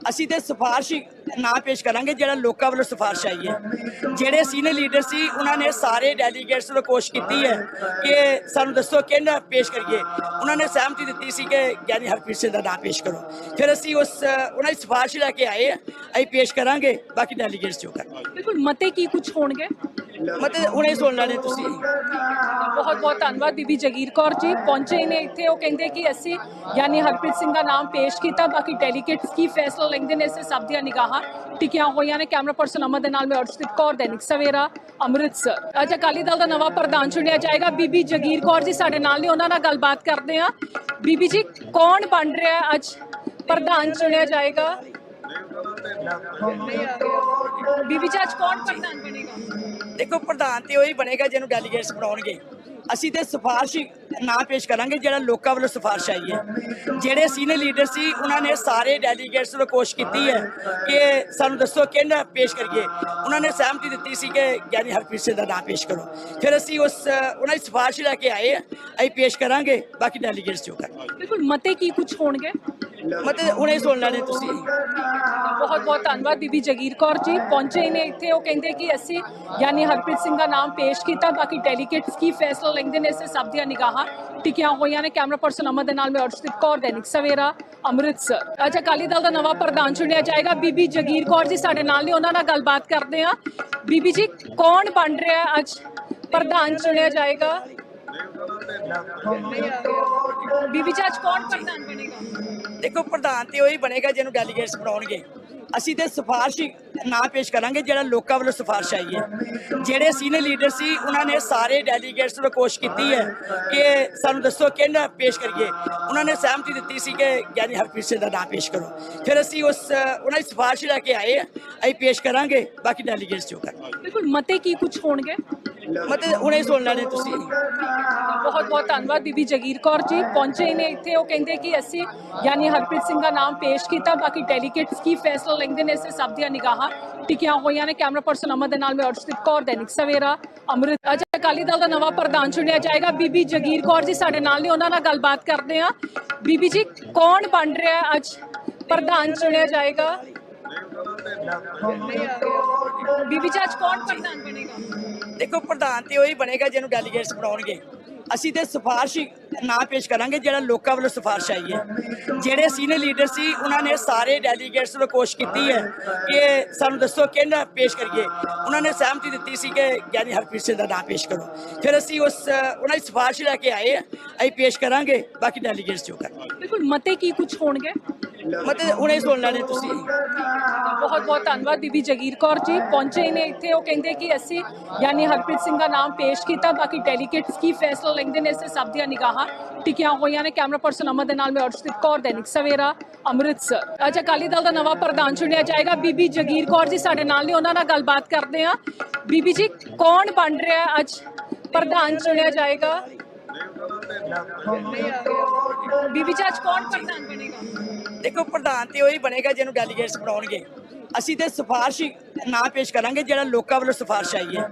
ਅਸੀਂ ਤੇ ਸਿਫਾਰਿਸ਼ ਨਾ ਪੇਸ਼ ਕਰਾਂਗੇ ਜਿਹੜਾ ਲੋਕਾਂ ਵੱਲੋਂ ਸਿਫਾਰਿਸ਼ ਆਈ ਹੈ। ਜਿਹੜੇ ਸੀਨੀਅਰ ਲੀਡਰ ਸੀ ਉਹਨਾਂ ਨੇ ਸਾਰੇ ਡੈਲੀਗੇਟਸ ਨੂੰ ਕੋਸ਼ਿਸ਼ ਕੀਤੀ ਹੈ ਕਿ ਸਾਨੂੰ ਦੱਸੋ ਕਿਹੜਾ ਪੇਸ਼ ਕਰੀਏ। ਉਹਨਾਂ ਨੇ ਸਹਿਮਤੀ ਦਿੱਤੀ ਸੀ ਕਿ ਗਿਆਨੀ ਹਰਪ੍ਰੀਤ ਸਿੰਘ ਦਾ ਨਾਮ ਪੇਸ਼ ਕਰੋ। ਫਿਰ ਅਸੀਂ ਉਸ ਉਹਨਾਂ ਦੀ ਸਿਫਾਰਿਸ਼ ਲੈ ਕੇ ਆਏ। ਅਸੀਂ ਪੇਸ਼ ਕਰਾਂਗੇ ਬਾਕੀ ਡੈਲੀਗੇਟਸ ਜੋ ਕਰਨ ਬਿਲਕੁਲ ਮਤੇ ਕੀ ਕੁਝ ਹੋਣਗੇ? ਮਤਲਬ ਹੁਣੇ ਸੁਣ ਲੈਣੇ ਤੁਸੀਂ। ਬਹੁਤ ਬਹੁਤ ਧੰਨਵਾਦ ਬੀਬੀ ਜਗੀਰ ਕੌਰ ਜੀ ਪਹੁੰਚੇ ਨੇ ਇੱਥੇ। ਉਹ ਕਹਿੰਦੇ ਕਿ ਅਸੀਂ ਯਾਨੀ ਹਰਪ੍ਰੀਤ ਸਿੰਘ ਦਾ ਨਾਮ ਪੇਸ਼ ਕੀਤਾ। ਬਾਕੀ ਡੈਲੀਗੇਟਸ ਕੀ ਫੈਸਲਾ ਲੈਂਦੇ ਨੇ ਇਸੇ ਸਭ ਦੀਆਂ ਨਿਗਾਹਾਂ ਟਿਕੀਆਂ ਹੋਈਆਂ ਨੇ? ਕੈਮਰਾ ਪਰਸਨ ਅਮਰ ਦੇ ਨਾਲ ਮੈਂ ਅਰਸ਼ਦੀਪ ਕੌਰ, ਦੈਨਿਕ ਸਵੇਰਾ, ਅੰਮ੍ਰਿਤਸਰ। ਅੱਜ ਅਕਾਲੀ ਦਲ ਦਾ ਨਵਾਂ ਪ੍ਰਧਾਨ ਚੁਣਿਆ ਜਾਏਗਾ। ਬੀਬੀ ਜਗੀਰ ਕੌਰ ਜੀ ਸਾਡੇ ਨਾਲ ਨੇ, ਉਹਨਾਂ ਨਾਲ ਗੱਲਬਾਤ ਕਰਦੇ ਆ ਬੀਬੀ ਜੀ, ਕੌਣ ਬਣ ਰਿਹਾ ਅੱਜ ਪ੍ਰਧਾਨ ਚੁਣਿਆ ਜਾਏਗਾ? ਬੀਬੀ ਜੀ, ਅੱਜ ਕੌਣ ਪ੍ਰਧਾਨ ਬਣੇਗਾ? ਦੇਖੋ, ਪ੍ਰਧਾਨ ਤੇ ਉਹੀ ਬਣੇਗਾ ਜਿਹਨੂੰ ਡੈਲੀਗੇਟਸ ਬਣਾਉਣਗੇ। ਅਸੀਂ ਤੇ ਸਿਫਾਰਿਸ਼ ਨਾ ਪੇਸ਼ ਕਰਾਂਗੇ ਜਿਹੜਾ ਲੋਕਾਂ ਵੱਲੋਂ ਸਿਫਾਰਿਸ਼ ਆਈ ਹੈ। ਜਿਹੜੇ ਸੀਨੀਅਰ ਲੀਡਰ ਸੀ ਉਹਨਾਂ ਨੇ ਸਾਰੇ ਡੈਲੀਗੇਟਸ ਨੂੰ ਕੋਸ਼ਿਸ਼ ਕੀਤੀ ਹੈ ਕਿ ਸਾਨੂੰ ਦੱਸੋ ਕਿਹੜਾ ਪੇਸ਼ ਕਰੀਏ। ਉਹਨਾਂ ਨੇ ਸਹਿਮਤੀ ਦਿੱਤੀ ਸੀ ਕਿ ਗਿਆਨੀ ਹਰਪ੍ਰੀਤ ਸਿੰਘ ਦਾ ਨਾਮ ਪੇਸ਼ ਕਰੋ। ਫਿਰ ਅਸੀਂ ਉਸ ਉਹਨਾਂ ਦੀ ਸਿਫਾਰਿਸ਼ ਲੈ ਕੇ ਆਏ। ਅਸੀਂ ਪੇਸ਼ ਕਰਾਂਗੇ ਬਾਕੀ ਡੈਲੀਗੇਟਸ ਜੋ ਕਰਨ। ਬਿਲਕੁਲ ਮਤੇ ਕੀ ਕੁਝ ਹੋਣਗੇ? ਮਤਲਬ ਹੁਣੇ ਸੁਣ ਲੈਣੇ ਤੁਸੀਂ। ਬਹੁਤ ਬਹੁਤ ਧੰਨਵਾਦ ਬੀਬੀ ਜਗੀਰ ਕੌਰ ਜੀ। ਪਹੁੰਚੇ ਨੇ ਇੱਥੇ। ਉਹ ਕਹਿੰਦੇ ਕਿ ਅਸੀਂ ਯਾਨੀ ਹਰਪ੍ਰੀਤ ਸਿੰਘ ਦਾ ਨਾਮ ਪੇਸ਼ ਕੀਤਾ। ਬਾਕੀ ਡੈਲੀਗੇਟਸ ਕੀ ਫੈਸਲਾ ਲੈਂਦੇ ਇਸੇ ਸਭ ਦੀਆਂ ਨਿਗਾਹਾਂ ਟਿਕੀਆਂ ਹੋਈਆਂ ਨੇ। ਕੈਮਰਾ ਪਰਸਨ ਅਮਰ ਦੇ ਨਾਲ ਮੈਂ ਅਰਸ਼ਦੀਪ ਕੌਰ, ਦੈਨਿਕ ਸਵੇਰਾ, ਅੰਮ੍ਰਿਤਸਰ। ਅੱਜ ਅਕਾਲੀ ਦਲ ਦਾ ਨਵਾਂ ਪ੍ਰਧਾਨ ਚੁਣਿਆ ਜਾਏਗਾ। ਬੀਬੀ ਜਗੀਰ ਕੌਰ ਜੀ ਸਾਡੇ ਨਾਲ ਨੇ, ਉਹਨਾਂ ਨਾਲ ਗੱਲਬਾਤ ਕਰਦੇ ਆ ਬੀਬੀ ਜੀ, ਕੌਣ ਬਣ ਰਿਹਾ ਅੱਜ ਪ੍ਰਧਾਨ ਚੁਣਿਆ ਜਾਏਗਾ? ਬੀਬੀ ਜੀ, ਅੱਜ ਕੌਣ ਪ੍ਰਧਾਨ ਬਣੇਗਾ? ਦੇਖੋ, ਪ੍ਰਧਾਨ ਤੇ ਉਹੀ ਬਣੇਗਾ ਜਿਹਨੂੰ ਡੈਲੀਗੇਟਸ ਬਣਾਉਣਗੇ। ਅਸੀਂ ਤੇ ਸਿਫਾਰਿਸ਼ ਹੀ ਨਾ ਪੇਸ਼ ਕਰਾਂਗੇ, ਜਿਹੜਾ ਲੋਕਾਂ ਵੱਲੋਂ ਸਿਫਾਰਿਸ਼ ਆਈ ਹੈ। ਜਿਹੜੇ ਸੀਨੀਅਰ ਲੀਡਰ ਸੀ, ਉਹਨਾਂ ਨੇ ਸਾਰੇ ਡੈਲੀਗੇਟਸ ਨੂੰ ਕੋਸ਼ਿਸ਼ ਕੀਤੀ ਹੈ ਕਿ ਸਾਨੂੰ ਦੱਸੋ ਕਿਹੜਾ ਪੇਸ਼ ਕਰੀਏ। ਉਹਨਾਂ ਨੇ ਸਹਿਮਤੀ ਦਿੱਤੀ ਸੀ ਕਿ ਗਿਆਨੀ ਹਰਪ੍ਰੀਤ ਸਿੰਘ ਦਾ ਨਾਮ ਪੇਸ਼ ਕਰੋ। ਫਿਰ ਅਸੀਂ ਉਸ, ਉਹਨਾਂ ਦੀ ਸਿਫਾਰਿਸ਼ ਲੈ ਕੇ ਆਏ ਅਸੀਂ ਪੇਸ਼ ਕਰਾਂਗੇ, ਬਾਕੀ ਡੈਲੀਗੇਟਸ ਜੋ ਕਰਨ। ਬਿਲਕੁਲ, ਮਤੇ ਕੀ ਕੁਝ ਹੋਣਗੇ? ਮਤਲਬ ਹੁਣੇ ਸੁਣ ਲੈਣੇ ਤੁਸੀਂ। ਬਹੁਤ ਬਹੁਤ ਧੰਨਵਾਦ ਬੀਬੀ ਜਗੀਰ ਕੌਰ ਜੀ। ਪਹੁੰਚੇ ਨੇ ਇੱਥੇ। ਉਹ ਕਹਿੰਦੇ ਕਿ ਅਸੀਂ ਯਾਨੀ ਹਰਪ੍ਰੀਤ ਸਿੰਘ ਦਾ ਨਾਮ ਪੇਸ਼ ਕੀਤਾ। ਬਾਕੀ ਡੈਲੀਗੇਟਸ ਕੀ ਫੈਸਲਾ ਲੈਂਦੇ ਨੇ ਇਸੇ ਸਭ ਦੀਆਂ ਨਿਗਾਹਾਂ ਟਿਕੀਆਂ ਹੋਈਆਂ ਨੇ। ਕੈਮਰਾ ਪਰਸਨ ਅਮਰ ਦੇ ਨਾਲ ਮੈਂ ਅਰਸ਼ਦੀਪ ਕੌਰ, ਦੈਨਿਕ ਸਵੇਰਾ, ਅੰਮ੍ਰਿਤ ਅੱਜ ਅਕਾਲੀ ਦਲ ਦਾ ਨਵਾਂ ਪ੍ਰਧਾਨ ਚੁਣਿਆ ਜਾਏਗਾ। ਬੀਬੀ ਜਗੀਰ ਕੌਰ ਜੀ ਸਾਡੇ ਨਾਲ ਨੇ। ਉਹਨਾਂ ਨਾਲ ਗੱਲਬਾਤ ਕਰਦੇ ਆ ਬੀਬੀ ਜੀ, ਕੌਣ ਬਣ ਰਿਹਾ ਅੱਜ ਪ੍ਰਧਾਨ ਚੁਣਿਆ ਜਾਏਗਾ? ਬੀਬੀ ਜੀ ਅੱਜ ਕੌਣ ਪ੍ਰਧਾਨ ਬਣੇਗਾ? ਦੇਖੋ ਪ੍ਰਧਾਨ ਤੇ ਉਹੀ ਬਣੇਗਾ ਜਿਹਨੂੰ ਡੈਲੀਗੇਟਸ ਬਣਾਉਣਗੇ। ਅਸੀਂ ਤੇ ਸਿਫਾਰਿਸ਼ ਨਾ ਪੇਸ਼ ਕਰਾਂਗੇ ਜਿਹੜਾ ਲੋਕਾਂ ਵੱਲੋਂ ਸਿਫਾਰਿਸ਼ ਆਈ ਹੈ। ਜਿਹੜੇ ਸੀਨੀਅਰ ਲੀਡਰ ਸੀ ਉਹਨਾਂ ਨੇ ਸਾਰੇ ਡੈਲੀਗੇਟਸ ਨੂੰ ਕੋਸ਼ਿਸ਼ ਕੀਤੀ ਹੈ ਕਿ ਸਾਨੂੰ ਦੱਸੋ ਕਿਹੜਾ ਪੇਸ਼ ਕਰੀਏ। ਉਹਨਾਂ ਨੇ ਸਹਿਮਤੀ ਦਿੱਤੀ ਸੀ ਕਿ ਗਿਆਨੀ ਹਰਪ੍ਰੀਤ ਸਿੰਘ ਦਾ ਨਾਮ ਪੇਸ਼ ਕਰੋ। ਫਿਰ ਅਸੀਂ ਉਸ ਉਹਨਾਂ ਦੀ ਸਿਫਾਰਿਸ਼ ਲੈ ਕੇ ਆਏ। ਅਸੀਂ ਪੇਸ਼ ਕਰਾਂਗੇ ਬਾਕੀ ਡੈਲੀਗੇਟਸ ਜੋ ਕਰਨ ਬਿਲਕੁਲ ਮਤੇ ਕੀ ਕੁਝ ਹੋਣਗੇ? ਮਤਲਬ ਹੁਣੇ ਸੁਣ ਲੈਣੇ ਤੁਸੀਂ। ਬਹੁਤ ਬਹੁਤ ਧੰਨਵਾਦ ਬੀਬੀ ਜਗੀਰ ਕੌਰ ਜੀ। ਪਹੁੰਚੇ ਨੇ ਇੱਥੇ। ਉਹ ਕਹਿੰਦੇ ਕਿ ਅਸੀਂ ਯਾਨੀ ਹਰਪ੍ਰੀਤ ਸਿੰਘ ਦਾ ਨਾਮ ਪੇਸ਼ ਕੀਤਾ। ਬਾਕੀ ਡੈਲੀਗੇਟਸ ਕੀ ਫੈਸਲਾ ਲੈਂਦੇ ਨੇ ਇਸੇ ਸਭ ਦੀਆਂ ਨਿਗਾਹਾਂ ਟਿਕੀਆਂ ਹੋਈਆਂ ਨੇ। ਕੈਮਰਾ ਪਰਸਨ ਅਮਰ ਦੇ ਨਾਲ ਮੈਂ ਅਰਸ਼ਦੀਪ ਕੌਰ, ਦੈਨਿਕ ਸਵੇਰਾ, ਅੰਮ੍ਰਿਤਸਰ। ਅੱਜ ਅਕਾਲੀ ਦਲ ਦਾ ਨਵਾਂ ਪ੍ਰਧਾਨ ਚੁਣਿਆ ਜਾਏਗਾ। ਬੀਬੀ ਜਗੀਰ ਕੌਰ ਜੀ ਸਾਡੇ ਨਾਲ ਨੇ। ਉਹਨਾਂ ਨਾਲ ਗੱਲਬਾਤ ਕਰਦੇ ਆ ਬੀਬੀ ਜੀ, ਕੌਣ ਬਣ ਰਿਹਾ ਅੱਜ ਪ੍ਰਧਾਨ ਚੁਣਿਆ ਜਾਏਗਾ? ਬੀਬੀ ਅੱਜ ਕੌਣ ਪ੍ਰਧਾਨ ਬਣੇਗਾ? ਦੇਖੋ ਪ੍ਰਧਾਨ ਤੇ ਉਹੀ ਬਣੇਗਾ ਜਿਹਨੂੰ ਡੈਲੀਗੇਟਸ ਬਣਾਉਣਗੇ। ਅਸੀਂ ਤੇ ਸਿਫਾਰਿਸ਼ ਨਾ ਪੇਸ਼ ਕਰਾਂਗੇ ਜਿਹੜਾ ਲੋਕਾਂ ਵੱਲੋਂ ਸਿਫਾਰਿਸ਼ ਆਈ ਹੈ।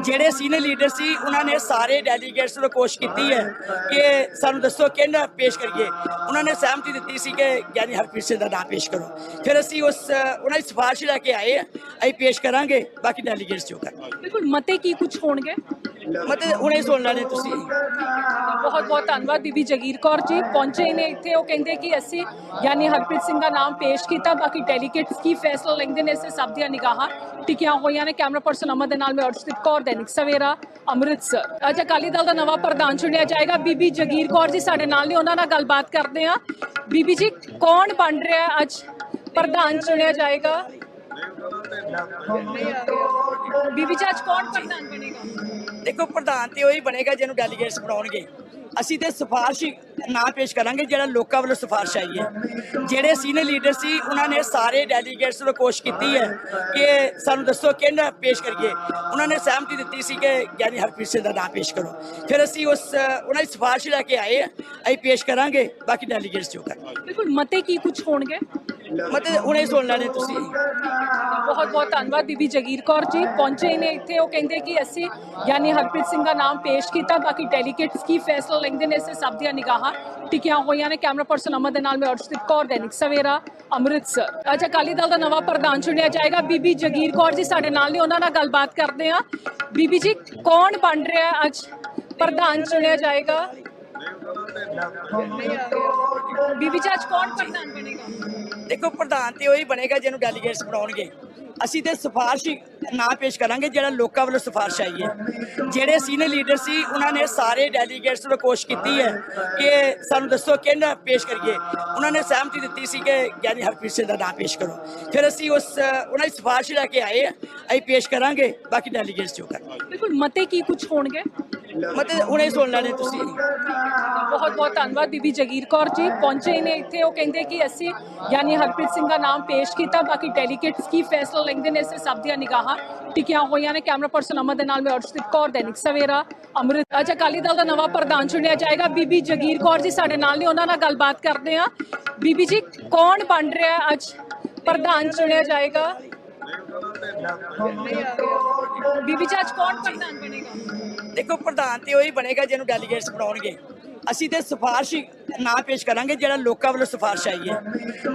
ਜਿਹੜੇ ਸੀਨੀਅਰ ਲੀਡਰ ਸੀ ਉਹਨਾਂ ਨੇ ਸਾਰੇ ਡੈਲੀਗੇਟਸ ਨੂੰ ਕੋਸ਼ਿਸ਼ ਕੀਤੀ ਹੈ ਕਿ ਸਾਨੂੰ ਦੱਸੋ ਕਿਹੜਾ ਪੇਸ਼ ਕਰੀਏ। ਉਹਨਾਂ ਨੇ ਸਹਿਮਤੀ ਦਿੱਤੀ ਸੀ ਕਿ ਗਿਆਨੀ ਹਰਪ੍ਰੀਤ ਸਿੰਘ ਦਾ ਨਾਮ ਪੇਸ਼ ਕਰੋ। ਫਿਰ ਅਸੀਂ ਉਸ ਉਹਨਾਂ ਦੀ ਸਿਫਾਰਿਸ਼ ਲੈ ਕੇ ਆਏ। ਅਸੀਂ ਪੇਸ਼ ਕਰਾਂਗੇ ਬਾਕੀ ਡੈਲੀਗੇਟਸ ਜੋ ਕਰਨ ਬਿਲਕੁਲ ਮਤੇ ਕੀ ਕੁਝ ਹੋਣਗੇ? ਮਤਲਬ ਹੁਣੇ ਸੁਣ ਲੈਣੇ ਤੁਸੀਂ। ਬਹੁਤ ਬਹੁਤ ਧੰਨਵਾਦ ਬੀਬੀ ਜਗੀਰ ਕੌਰ ਜੀ। ਪਹੁੰਚੇ ਨੇ ਇੱਥੇ। ਉਹ ਕਹਿੰਦੇ ਕਿ ਅਸੀਂ ਯਾਨੀ ਹਰਪ੍ਰੀਤ ਸਿੰਘ ਦਾ ਨਾਮ ਪੇਸ਼ ਕੀਤਾ। ਬਾਕੀ ਡੈਲੀਗੇਟਸ ਕੀ ਫੈਸਲਾ ਲੈਂਦੇ ਨੇ ਇਸੇ ਸਭ ਦੀਆਂ ਨਿਗਾਹਾਂ ਟਿਕੀਆਂ ਹੋਈਆਂ ਨੇ। ਕੈਮਰਾ ਪਰਸਨ ਅਮਰ ਦੇ ਨਾਲ ਮੈਂ ਅਰਸ਼ਦੀਪ ਕੌਰ, ਦੈਨਿਕ ਸਵੇਰਾ, ਅੰਮ੍ਰਿਤਸਰ। ਅੱਜ ਅਕਾਲੀ ਦਲ ਦਾ ਨਵਾਂ ਪ੍ਰਧਾਨ ਚੁਣਿਆ ਜਾਏਗਾ। ਬੀਬੀ ਜਗੀਰ ਕੌਰ ਜੀ ਸਾਡੇ ਨਾਲ ਨੇ। ਉਹਨਾਂ ਨਾਲ ਗੱਲਬਾਤ ਕਰਦੇ ਆ ਬੀਬੀ ਜੀ, ਕੌਣ ਬਣ ਰਿਹਾ ਅੱਜ ਪ੍ਰਧਾਨ ਚੁਣਿਆ ਜਾਏਗਾ? ਬੀਬੀ ਜੀ ਅੱਜ ਕੌਣ ਪ੍ਰਧਾਨ ਬਣੇਗਾ? ਦੇਖੋ ਪ੍ਰਧਾਨ ਤੇ ਉਹੀ ਬਣੇਗਾ ਜਿਹਨੂੰ ਡੈਲੀਗੇਟਸ ਬਣਾਉਣਗੇ। ਅਸੀਂ ਤੇ ਸਿਫਾਰਿਸ਼ ਨਾ ਪੇਸ਼ ਕਰਾਂਗੇ ਜਿਹੜਾ ਲੋਕਾਂ ਵੱਲੋਂ ਸਿਫਾਰਿਸ਼ ਆਈ ਹੈ। ਜਿਹੜੇ ਸੀਨੀਅਰ ਲੀਡਰ ਸੀ ਉਹਨਾਂ ਨੇ ਸਾਰੇ ਡੈਲੀਗੇਟਸ ਨੂੰ ਕੋਸ਼ਿਸ਼ ਕੀਤੀ ਹੈ ਕਿ ਸਾਨੂੰ ਦੱਸੋ ਕਿਹੜਾ ਪੇਸ਼ ਕਰੀਏ। ਉਹਨਾਂ ਨੇ ਸਹਿਮਤੀ ਦਿੱਤੀ ਸੀ ਕਿ ਗਿਆਨੀ ਹਰਪ੍ਰੀਤ ਸਿੰਘ ਦਾ ਨਾਮ ਪੇਸ਼ ਕਰੋ। ਫਿਰ ਅਸੀਂ ਉਸ ਉਹਨਾਂ ਦੀ ਸਿਫਾਰਿਸ਼ ਲੈ ਕੇ ਆਏ। ਅਸੀਂ ਪੇਸ਼ ਕਰਾਂਗੇ ਬਾਕੀ ਡੈਲੀਗੇਟਸ ਜੋ ਕਰ ਬਿਲਕੁਲ ਮਤੇ ਕੀ ਕੁਝ ਹੋਣਗੇ? ਮਤਲਬ ਹੁਣੇ ਸੁਣ ਲੈਣੇ ਤੁਸੀਂ। ਬਹੁਤ ਬਹੁਤ ਧੰਨਵਾਦ ਬੀਬੀ ਜਗੀਰ ਕੌਰ ਜੀ। ਪਹੁੰਚੇ ਨੇ ਇੱਥੇ ਉਹ ਕਹਿੰਦੇ ਕਿ ਅਸੀਂ ਯਾਨੀ ਹਰਪ੍ਰੀਤ ਸਿੰਘ ਦਾ ਨਾਮ ਪੇਸ਼ ਕੀਤਾ ਬਾਕੀ ਡੈਲੀਗੇਟਸ ਕੀ ਫੈਸਲਾ ਲੈਂਦੇ ਇਸੇ ਸਭ ਦੀਆਂ ਨਿਗਾਹਾਂ ਟਿਕੀਆਂ ਹੋਈਆਂ ਨੇ। ਕੈਮਰਾ ਪਰਸਨ ਅਮਰ ਦੇ ਨਾਲ ਮੈਂ ਅਰਸ਼ਦੀਪ ਕੌਰ, ਦੈਨਿਕ ਸਵੇਰਾ ਅੰਮ੍ਰਿਤਸਰ ਅੱਜ ਅਕਾਲੀ ਦਲ ਦਾ ਨਵਾਂ ਪ੍ਰਧਾਨ ਚੁਣਿਆ ਜਾਏਗਾ। ਬੀਬੀ ਜਗੀਰ ਕੌਰ ਜੀ ਸਾਡੇ ਨਾਲ ਨੇ, ਉਹਨਾਂ ਨਾਲ ਗੱਲਬਾਤ ਕਰਦੇ ਹਾਂ। ਬੀਬੀ ਜੀ, ਕੌਣ ਬਣ ਰਿਹਾ ਅੱਜ ਪ੍ਰਧਾਨ ਚੁਣਿਆ ਜਾਏਗਾ? ਬੀਬੀ ਜੀ, ਅੱਜ ਕੌਣ ਪ੍ਰਧਾਨ ਬਣੇਗਾ? ਦੇਖੋ, ਪ੍ਰਧਾਨ ਤੇ ਉਹੀ ਬਣੇਗਾ ਜਿਹਨੂੰ ਡੈਲੀਗੇਟਸ ਬਣਾਉਣਗੇ। ਅਸੀਂ ਤੇ ਸਿਫਾਰਿਸ਼ ਨਾ ਪੇਸ਼ ਕਰਾਂਗੇ ਜਿਹੜਾ ਲੋਕਾਂ ਵੱਲੋਂ ਸਿਫਾਰਿਸ਼ ਆਈ ਹੈ। ਜਿਹੜੇ ਸੀਨੀਅਰ ਲੀਡਰ ਸੀ ਉਹਨਾਂ ਨੇ ਸਾਰੇ ਡੈਲੀਗੇਟਸ ਨੂੰ ਕੋਸ਼ਿਸ਼ ਕੀਤੀ ਹੈ ਕਿ ਸਾਨੂੰ ਦੱਸੋ ਕਿਹੜਾ ਪੇਸ਼ ਕਰੀਏ। ਉਹਨਾਂ ਨੇ ਸਹਿਮਤੀ ਦਿੱਤੀ ਸੀ ਕਿ ਗਿਆਨੀ ਹਰਪ੍ਰੀਤ ਸਿੰਘ ਦਾ ਨਾਮ ਪੇਸ਼ ਕਰੋ। ਫਿਰ ਅਸੀਂ ਉਸ ਉਹਨਾਂ ਦੀ ਸਿਫਾਰਿਸ਼ ਲੈ ਕੇ ਆਏ। ਅਸੀਂ ਪੇਸ਼ ਕਰਾਂਗੇ ਬਾਕੀ ਡੈਲੀਗੇਟਸ ਜੋ ਕਰ ਬਿਲਕੁਲ ਮਤੇ ਕੀ ਕੁਝ ਹੋਣਗੇ? ਮਤਲਬ ਹੁਣੇ ਸੁਣ ਲੈਣੇ ਤੁਸੀਂ। ਬਹੁਤ ਬਹੁਤ ਧੰਨਵਾਦ ਬੀਬੀ ਜਗੀਰ ਕੌਰ ਜੀ ਪਹੁੰਚੇ ਨੇ ਇੱਥੇ। ਉਹ ਕਹਿੰਦੇ ਕਿ ਅਸੀਂ ਯਾਨੀ ਹਰਪ੍ਰੀਤ ਸਿੰਘ ਦਾ ਨਾਮ ਪੇਸ਼ ਕੀਤਾ ਬਾਕੀ ਡੈਲੀਗੇਟਸ ਕੀ ਫੈਸਲਾ ਲੈਂਦੇ ਨੇ ਇਸੇ ਸਭ ਦੀਆਂ ਨਿਗਾਹਾਂ। ਟਿਕੀਆਂ ਹੋਈਆਂ ਨੇ। ਕੈਮਰਾ ਪਰਸਨ ਅਮਰ ਦੇ ਨਾਲ ਮੈਂ ਅਰਸ਼ਦੀਪ ਕੌਰ, ਦੈਨਿਕ ਸਵੇਰਾ, ਅੰਮ੍ਰਿਤ ਅੱਜ ਅਕਾਲੀ ਦਲ ਦਾ ਨਵਾਂ ਪ੍ਰਧਾਨ ਚੁਣਿਆ ਜਾਏਗਾ। ਬੀਬੀ ਜਗੀਰ ਕੌਰ ਜੀ ਸਾਡੇ ਨਾਲ ਨੇ। ਉਹਨਾਂ ਨਾਲ ਗੱਲਬਾਤ ਕਰਦੇ ਹਾਂ। ਬੀਬੀ ਜੀ, ਕੌਣ ਬਣ ਰਿਹਾ ਅੱਜ ਪ੍ਰਧਾਨ ਚੁਣਿਆ ਜਾਏਗਾ? ਬੀਬੀ ਜੀ, ਅੱਜ ਕੌਣ ਪ੍ਰਧਾਨ ਬਣੇਗਾ? ਦੇਖੋ, ਪ੍ਰਧਾਨ ਤੇ ਉਹੀ ਬਣੇਗਾ ਜਿਹਨੂੰ ਡੈਲੀਗੇਟਸ ਬਣਾਉਣਗੇ। ਅਸੀਂ ਤੇ ਸਿਫਾਰਿਸ਼ ਨਾਂ ਪੇਸ਼ ਕਰਾਂਗੇ, ਜਿਹੜਾ ਲੋਕਾਂ ਵੱਲੋਂ ਸਿਫਾਰਿਸ਼ ਆਈ ਹੈ।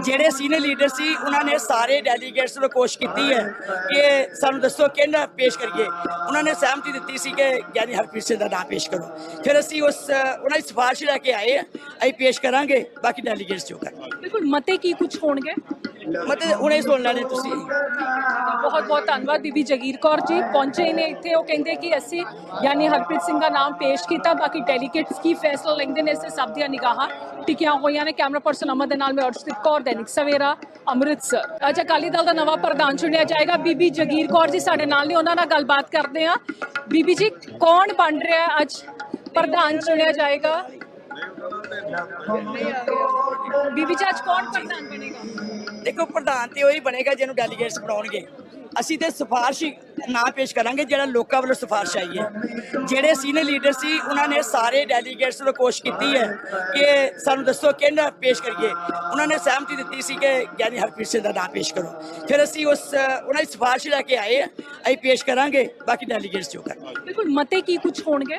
ਜਿਹੜੇ ਸੀਨੀਅਰ ਲੀਡਰ ਸੀ, ਉਹਨਾਂ ਨੇ ਸਾਰੇ ਡੈਲੀਗੇਟਸ ਨੂੰ ਕੋਸ਼ਿਸ਼ ਕੀਤੀ ਹੈ ਕਿ ਸਾਨੂੰ ਦੱਸੋ ਕਿਹੜਾ ਪੇਸ਼ ਕਰੀਏ। ਉਹਨਾਂ ਨੇ ਸਹਿਮਤੀ ਦਿੱਤੀ ਸੀ ਕਿ ਗਿਆਨੀ ਹਰਪ੍ਰੀਤ ਸਿੰਘ ਦਾ ਨਾਂ ਪੇਸ਼ ਕਰੋ। ਫਿਰ ਅਸੀਂ ਉਸ, ਉਹਨਾਂ ਦੀ ਸਿਫਾਰਿਸ਼ ਲੈ ਕੇ ਆਏ ਅਸੀਂ ਪੇਸ਼ ਕਰਾਂਗੇ, ਬਾਕੀ ਡੈਲੀਗੇਟਸ ਜੋ ਕਰ ਬਿਲਕੁਲ, ਮਤੇ ਕੀ ਕੁਝ ਹੋਣਗੇ? ਮਤਲਬ ਹੁਣੇ ਸੁਣ ਲੈਣੇ ਤੁਸੀਂ। ਬਹੁਤ ਬਹੁਤ ਧੰਨਵਾਦ ਬੀਬੀ ਜਗੀਰ ਕੌਰ ਜੀ, ਪਹੁੰਚੇ ਨੇ ਇੱਥੇ। ਉਹ ਕਹਿੰਦੇ ਕਿ ਅਸੀਂ ਯਾਨੀ ਹਰਪ੍ਰੀਤ ਸਿੰਘ ਦਾ ਨਾਮ ਪੇਸ਼ ਕੀਤਾ, ਬਾਕੀ ਡੈਲੀਗੇਟਸ ਕੀ ਫੈਸਲਾ ਲੈਂਦੇ ਨੇ ਇਸੇ ਸਭ ਦੀਆਂ ਨਿਗਾਹਾਂ ਟਿਕੀਆਂ ਹੋਈਆਂ ਨੇ। ਕੈਮਰਾ ਪਰਸਨ ਅਮਰ ਦੇ ਨਾਲ ਮੈਂ ਅਰਸ਼ਦੀਪ ਕੌਰ, ਦੈਨਿਕ ਸਵੇਰਾ, ਅੰਮ੍ਰਿਤਸਰ। ਅੱਜ ਅਕਾਲੀ ਦਲ ਦਾ ਨਵਾਂ ਪ੍ਰਧਾਨ ਚੁਣਿਆ ਜਾਏਗਾ। ਬੀਬੀ ਜਗੀਰ ਕੌਰ ਜੀ ਸਾਡੇ ਨਾਲ ਨੇ, ਉਹਨਾਂ ਨਾਲ ਗੱਲਬਾਤ ਕਰਦੇ ਹਾਂ। ਬੀਬੀ ਜੀ, ਕੌਣ ਬਣ ਰਿਹਾ ਅੱਜ ਪ੍ਰਧਾਨ ਚੁਣਿਆ ਜਾਏਗਾ? ਬੀਬੀ ਜੀ ਅੱਜ ਕੌਣ ਪ੍ਰਧਾਨ ਬਣੇਗਾ? ਦੇਖੋ ਪ੍ਰਧਾਨ ਤੇ ਉਹੀ ਬਣੇਗਾ ਜਿਹਨੂੰ ਡੈਲੀਗੇਟਸ ਬਣਾਉਣਗੇ। ਅਸੀਂ ਤੇ ਸਿਫਾਰਿਸ਼ ਨਾ ਪੇਸ਼ ਕਰਾਂਗੇ ਜਿਹੜਾ ਲੋਕਾਂ ਵੱਲੋਂ ਸਿਫਾਰਿਸ਼ ਆਈ ਹੈ। ਜਿਹੜੇ ਸੀਨੀਅਰ ਲੀਡਰ ਸੀ ਉਹਨਾਂ ਨੇ ਸਾਰੇ ਡੈਲੀਗੇਟਸ ਨੂੰ ਕੋਸ਼ਿਸ਼ ਕੀਤੀ ਹੈ ਕਿ ਸਾਨੂੰ ਦੱਸੋ ਕਿਹੜਾ ਪੇਸ਼ ਕਰੀਏ। ਉਹਨਾਂ ਨੇ ਸਹਿਮਤੀ ਦਿੱਤੀ ਸੀ ਕਿ ਗਿਆਨੀ ਹਰਪ੍ਰੀਤ ਸਿੰਘ ਦਾ ਨਾਮ ਪੇਸ਼ ਕਰੋ। ਫਿਰ ਅਸੀਂ ਉਸ ਉਹਨਾਂ ਦੀ ਸਿਫਾਰਿਸ਼ ਲੈ ਕੇ ਆਏ। ਅਸੀਂ ਪੇਸ਼ ਕਰਾਂਗੇ ਬਾਕੀ ਡੈਲੀਗੇਟਸ ਜੋ ਕਰ ਬਿਲਕੁਲ ਮਤੇ ਕੀ ਕੁਝ ਹੋਣਗੇ?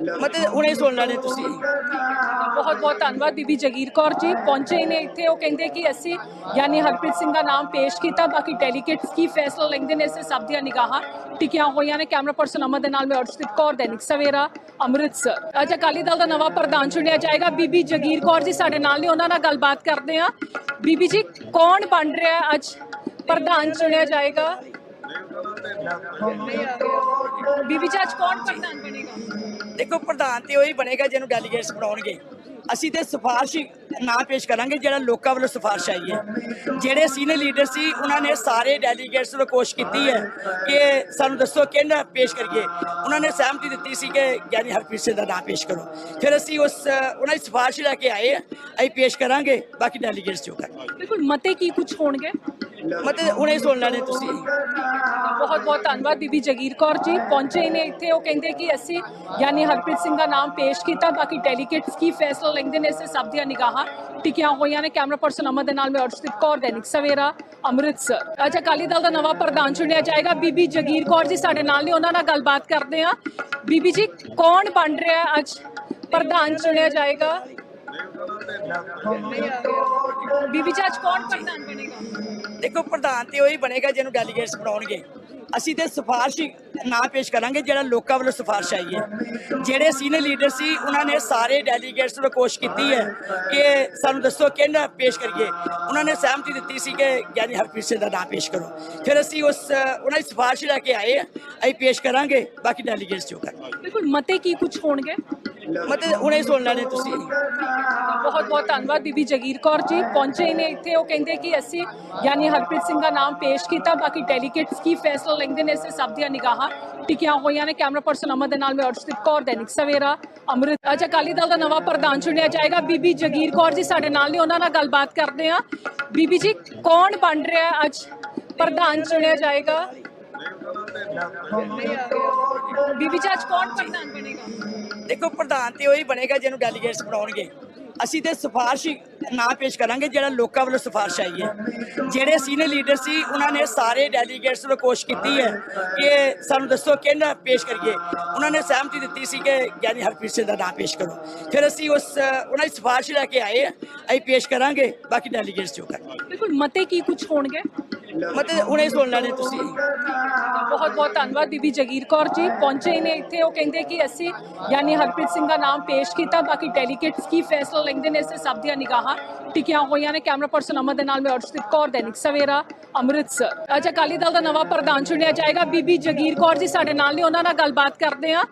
ਮਤਲਬ ਹੁਣੇ ਸੁਣ ਲੈਣੇ ਤੁਸੀਂ। ਬਹੁਤ ਬਹੁਤ ਧੰਨਵਾਦ ਬੀਬੀ ਜਗੀਰ ਕੌਰ ਜੀ। ਪਹੁੰਚੇ ਨੇ ਇੱਥੇ। ਉਹ ਕਹਿੰਦੇ ਕਿ ਅਸੀਂ ਯਾਨੀ ਹਰਪ੍ਰੀਤ ਸਿੰਘ ਦਾ ਨਾਮ ਪੇਸ਼ ਕੀਤਾ। ਬਾਕੀ ਡੈਲੀਗੇਟਸ ਕੀ ਫੈਸਲਾ ਲੈਂਦੇ ਨੇ ਇਸੇ ਸਭ ਦੀਆਂ ਨਿਗਾਹਾਂ ਟਿਕੀਆਂ ਹੋਈਆਂ ਨੇ। ਕੈਮਰਾ ਪਰਸਨ ਅਮਰ ਦੇ ਨਾਲ ਮੈਂ ਅਰਸ਼ਦੀਪ ਕੌਰ, ਦੈਨਿਕ ਸਵੇਰਾ, ਅੰਮ੍ਰਿਤਸਰ। ਅੱਜ ਅਕਾਲੀ ਦਲ ਦਾ ਨਵਾਂ ਪ੍ਰਧਾਨ ਚੁਣਿਆ ਜਾਏਗਾ। ਬੀਬੀ ਜਗੀਰ ਕੌਰ ਜੀ ਸਾਡੇ ਨਾਲ ਨੇ। ਉਹਨਾਂ ਨਾਲ ਗੱਲਬਾਤ ਕਰਦੇ ਹਾਂ। ਬੀਬੀ ਜੀ, ਕੌਣ ਬਣ ਰਿਹਾ ਅੱਜ ਪ੍ਰਧਾਨ ਚੁਣਿਆ ਜਾਏਗਾ? ਬੀਬੀ ਜੀ, ਅੱਜ ਕੌਣ ਪ੍ਰਧਾਨ ਬਣੇਗਾ? ਦੇਖੋ ਪ੍ਰਧਾਨ ਤੇ ਉਹੀ ਬਣੇਗਾ ਜਿਹਨੂੰ ਡੈਲੀਗੇਟਸ ਬਣਾਉਣਗੇ। ਅਸੀਂ ਤੇ ਸਿਫਾਰਿਸ਼ ਨਾ ਪੇਸ਼ ਕਰਾਂਗੇ, ਜਿਹੜਾ ਲੋਕਾਂ ਵੱਲੋਂ ਸਿਫਾਰਿਸ਼ ਆਈ ਹੈ। ਜਿਹੜੇ ਸੀਨੀਅਰ ਲੀਡਰ ਸੀ, ਉਹਨਾਂ ਨੇ ਸਾਰੇ ਡੈਲੀਗੇਟਸ ਨੂੰ ਕੋਸ਼ਿਸ਼ ਕੀਤੀ ਹੈ ਕਿ ਸਾਨੂੰ ਦੱਸੋ ਕਿਹੜਾ ਪੇਸ਼ ਕਰੀਏ। ਉਹਨਾਂ ਨੇ ਸਹਿਮਤੀ ਦਿੱਤੀ ਸੀ ਕਿ ਗਿਆਨੀ ਹਰਪ੍ਰੀਤ ਸਿੰਘ ਦਾ ਨਾਮ ਪੇਸ਼ ਕਰੋ। ਫਿਰ ਅਸੀਂ ਉਸ, ਉਹਨਾਂ ਦੀ ਸਿਫਾਰਿਸ਼ ਲੈ ਕੇ ਆਏ ਹਾਂ। ਅਸੀਂ ਪੇਸ਼ ਕਰਾਂਗੇ, ਬਾਕੀ ਡੈਲੀਗੇਟਸ ਜੋ ਕਰ ਬਿਲਕੁਲ, ਮਤੇ ਕੀ ਕੁਝ ਹੋਣਗੇ? ਮਤਲਬ ਹੁਣੇ ਸੁਣ ਲੈਣੇ ਤੁਸੀਂ। ਬਹੁਤ ਬਹੁਤ ਧੰਨਵਾਦ ਬੀਬੀ ਜਗੀਰ ਕੌਰ ਜੀ। ਪਹੁੰਚੇ ਨੇ ਇੱਥੇ। ਉਹ ਕਹਿੰਦੇ ਕਿ ਅਸੀਂ ਯਾਨੀ ਹਰਪ੍ਰੀਤ ਸਿੰਘ ਦਾ ਨਾਮ ਪੇਸ਼ ਕੀਤਾ, ਬਾਕੀ ਡੈਲੀਗੇਟਸ ਕੀ ਫੈਸਲਾ ਲੈਂਦੇ ਨੇ ਇਸੇ ਸਭ ਦੀਆਂ ਨਿਗਾਹਾਂ ਟਿਕੀਆਂ ਹੋਈਆਂ ਨੇ। ਕੈਮਰਾ ਪਰਸਨ ਅਮਰ ਦੇ ਨਾਲ ਮੈਂ ਅਰਸ਼ਦੀਪ ਕੌਰ, ਦੈਨਿਕ ਸਵੇਰਾ ਅੰਮ੍ਰਿਤਸਰ ਅੱਜ ਅਕਾਲੀ ਦਲ ਦਾ ਨਵਾਂ ਪ੍ਰਧਾਨ ਚੁਣਿਆ ਜਾਏਗਾ। ਬੀਬੀ ਜਗੀਰ ਕੌਰ ਜੀ ਸਾਡੇ ਨਾਲ ਨੇ। ਉਹਨਾਂ ਨਾਲ ਗੱਲਬਾਤ ਕਰਦੇ ਹਾਂ। ਬੀਬੀ ਜੀ, ਕੌਣ ਬਣ ਰਿਹਾ ਅੱਜ ਪ੍ਰਧਾਨ ਚੁਣਿਆ ਜਾਏਗਾ? ਬੀਬੀ ਜੀ ਅੱਜ ਕੌਣ ਪ੍ਰਧਾਨ ਬਣੇਗਾ? ਦੇਖੋ ਪ੍ਰਧਾਨ ਤੇ ਉਹੀ ਬਣੇਗਾ ਜਿਹਨੂੰ ਡੈਲੀਗੇਟਸ ਬਣਾਉਣਗੇ। ਅਸੀਂ ਤੇ ਸਿਫਾਰਿਸ਼ ਨਾ ਪੇਸ਼ ਕਰਾਂਗੇ ਜਿਹੜਾ ਲੋਕਾਂ ਵੱਲੋਂ ਸਿਫਾਰਿਸ਼ ਆਈ ਹੈ। ਜਿਹੜੇ ਸੀਨੀਅਰ ਲੀਡਰ ਸੀ ਉਹਨਾਂ ਨੇ ਸਾਰੇ ਡੈਲੀਗੇਟਸ ਨੂੰ ਕੋਸ਼ਿਸ਼ ਕੀਤੀ ਹੈ ਕਿ ਸਾਨੂੰ ਦੱਸੋ ਕਿਹੜਾ ਪੇਸ਼ ਕਰੀਏ। ਉਹਨਾਂ ਨੇ ਸਹਿਮਤੀ ਦਿੱਤੀ ਸੀ ਕਿ ਗਿਆਨੀ ਹਰਪ੍ਰੀਤ ਸਿੰਘ ਦਾ ਨਾਮ ਪੇਸ਼ ਕਰੋ। ਫਿਰ ਅਸੀਂ ਉਸ ਉਹਨਾਂ ਦੀ ਸਿਫਾਰਿਸ਼ ਲੈ ਕੇ ਆਏ। ਅਸੀਂ ਪੇਸ਼ ਕਰਾਂਗੇ ਬਾਕੀ ਡੈਲੀਗੇਟਸ ਜੋ ਕਰ ਬਿਲਕੁਲ ਮਤੇ ਕੀ ਕੁਝ ਹੋਣਗੇ? ਮਤਲਬ ਹੁਣੇ ਸੁਣ ਲੈਣੇ ਤੁਸੀਂ। ਬਹੁਤ ਬਹੁਤ ਧੰਨਵਾਦ ਬੀਬੀ ਜਗੀਰ ਕੌਰ ਜੀ। ਪਹੁੰਚੇ ਹੀ ਨੇ ਇੱਥੇ। ਉਹ ਕਹਿੰਦੇ ਕਿ ਅਸੀਂ ਯਾਨੀ ਹਰਪ੍ਰੀਤ ਸਿੰਘ ਦਾ ਨਾਮ ਪੇਸ਼ ਕੀਤਾ। ਬਾਕੀ ਡੈਲੀਗੇਟਸ ਕੀ ਫੈਸਲਾ ਲੈਂਦੇ ਨੇ ਇਸੇ ਸਭ ਦੀਆਂ ਨਿਗਾਹਾਂ ਟਿਕੀਆਂ ਹੋਈਆਂ ਨੇ। ਕੈਮਰਾ ਪਰਸਨ ਅਮਰ ਦੇ ਨਾਲ ਮੈਂ ਅਰਸ਼ਦੀਪ ਕੌਰ, ਦੈਨਿਕ ਸਵੇਰਾ, ਅੰਮ੍ਰਿਤ ਅੱਜ ਅਕਾਲੀ ਦਲ ਦਾ ਨਵਾਂ ਪ੍ਰਧਾਨ ਚੁਣਿਆ ਜਾਏਗਾ। ਬੀਬੀ ਜਗੀਰ ਕੌਰ ਜੀ ਸਾਡੇ ਨਾਲ ਨੇ। ਉਹਨਾਂ ਨਾਲ ਗੱਲਬਾਤ ਕਰਦੇ ਹਾਂ। ਬੀਬੀ ਜੀ, ਕੌਣ ਬਣ ਰਿਹਾ ਅੱਜ ਪ੍ਰਧਾਨ ਚੁਣਿਆ ਜਾਏਗਾ? ਬੀਬੀ ਜੀ, ਅੱਜ ਕੌਣ ਪ੍ਰਧਾਨ ਬਣੇਗਾ? ਦੇਖੋ, ਪ੍ਰਧਾਨ ਤੇ ਉਹੀ ਬਣੇਗਾ ਜਿਹਨੂੰ ਡੈਲੀਗੇਟਸ ਬਣਾਉਣਗੇ। ਅਸੀਂ ਤੇ ਸਿਫਾਰਿਸ਼ ਹੀ ਨਾ ਪੇਸ਼ ਕਰਾਂਗੇ, ਜਿਹੜਾ ਲੋਕਾਂ ਵੱਲੋਂ ਸਿਫਾਰਿਸ਼ ਆਈ ਹੈ। ਜਿਹੜੇ ਸੀਨੀਅਰ ਲੀਡਰ ਸੀ, ਉਹਨਾਂ ਨੇ ਸਾਰੇ ਡੈਲੀਗੇਟਸ ਨੂੰ ਕੋਸ਼ਿਸ਼ ਕੀਤੀ ਹੈ ਕਿ ਸਾਨੂੰ ਦੱਸੋ ਕਿਹਨਾਂ ਪੇਸ਼ ਕਰੀਏ। ਉਹਨਾਂ ਨੇ ਸਹਿਮਤੀ ਦਿੱਤੀ ਸੀ ਕਿ ਗਿਆਨੀ ਹਰਪ੍ਰੀਤ ਸਿੰਘ ਦਾ ਨਾਮ ਪੇਸ਼ ਕਰੋ। ਫਿਰ ਅਸੀਂ ਉਸ, ਉਹਨਾਂ ਦੀ ਸਿਫਾਰਿਸ਼ ਲੈ ਕੇ ਆਏ ਹਾਂ। ਅਸੀਂ ਪੇਸ਼ ਕਰਾਂਗੇ, ਬਾਕੀ ਡੈਲੀਗੇਟਸ ਜੋ ਕਰਨਗੇ। ਬਿਲਕੁਲ, ਮਤੇ ਕੀ ਕੁਝ ਹੋਣਗੇ? ਮਤਲਬ ਹੁਣੇ ਸੁਣ ਲੈਣੇ ਤੁਸੀਂ। ਬਹੁਤ ਬਹੁਤ ਧੰਨਵਾਦ ਬੀਬੀ ਜਗੀਰ ਕੌਰ ਜੀ, ਪਹੁੰਚੇ ਨੇ ਇੱਥੇ। ਉਹ ਕਹਿੰਦੇ ਕਿ ਅਸੀਂ ਯਾਨੀ ਹਰਪ੍ਰੀਤ ਸਿੰਘ ਦਾ ਨਾਮ ਪੇਸ਼ ਕੀਤਾ, ਬਾਕੀ ਡੈਲੀਗੇਟਸ ਕੀ ਫੈਸਲਾ ਲੈਂਦੇ ਨੇ ਇਸੇ ਸਭ ਦੀਆਂ ਨਿਗਾਹਾਂ ਟਿਕੀਆਂ ਹੋਈਆਂ ਨੇ। ਕੈਮਰਾ ਪਰਸਨ ਅਮਰ ਦੇ ਨਾਲ ਮੈਂ ਅਰਸ਼ਦੀਪ ਕੌਰ, ਦੈਨਿਕ ਸਵੇਰਾ ਅੰਮ੍ਰਿਤਸਰ ਅੱਜ ਅਕਾਲੀ ਦਲ ਦਾ ਨਵਾਂ ਪ੍ਰਧਾਨ ਚੁਣਿਆ ਜਾਏਗਾ। ਬੀਬੀ ਜਗੀਰ ਕੌਰ ਜੀ ਸਾਡੇ ਨਾਲ ਨੇ, ਉਹਨਾਂ ਨਾਲ ਗੱਲਬਾਤ ਕਰਦੇ ਹਾਂ।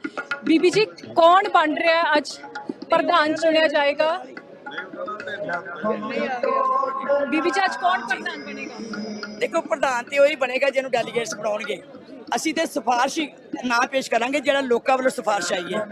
ਬੀਬੀ ਜੀ, ਕੌਣ ਬਣ ਰਿਹਾ ਅੱਜ ਪ੍ਰਧਾਨ ਚੁਣਿਆ ਜਾਏਗਾ? ਬੀਬੀ ਜੀ, ਅੱਜ ਕੌਣ ਪ੍ਰਧਾਨ ਬਣੇਗਾ? ਦੇਖੋ ਪ੍ਰਧਾਨ ਤੇ ਉਹੀ ਬਣੇਗਾ ਜਿਹਨੂੰ ਡੈਲੀਗੇਟਸ ਬਣਾਉਣਗੇ। ਅਸੀਂ ਤੇ ਸਿਫਾਰਿਸ਼ ਨਾ ਪੇਸ਼ ਕਰਾਂਗੇ ਜਿਹੜਾ ਲੋਕਾਂ ਵੱਲੋਂ ਸਿਫਾਰਿਸ਼ ਆਈ ਹੈ।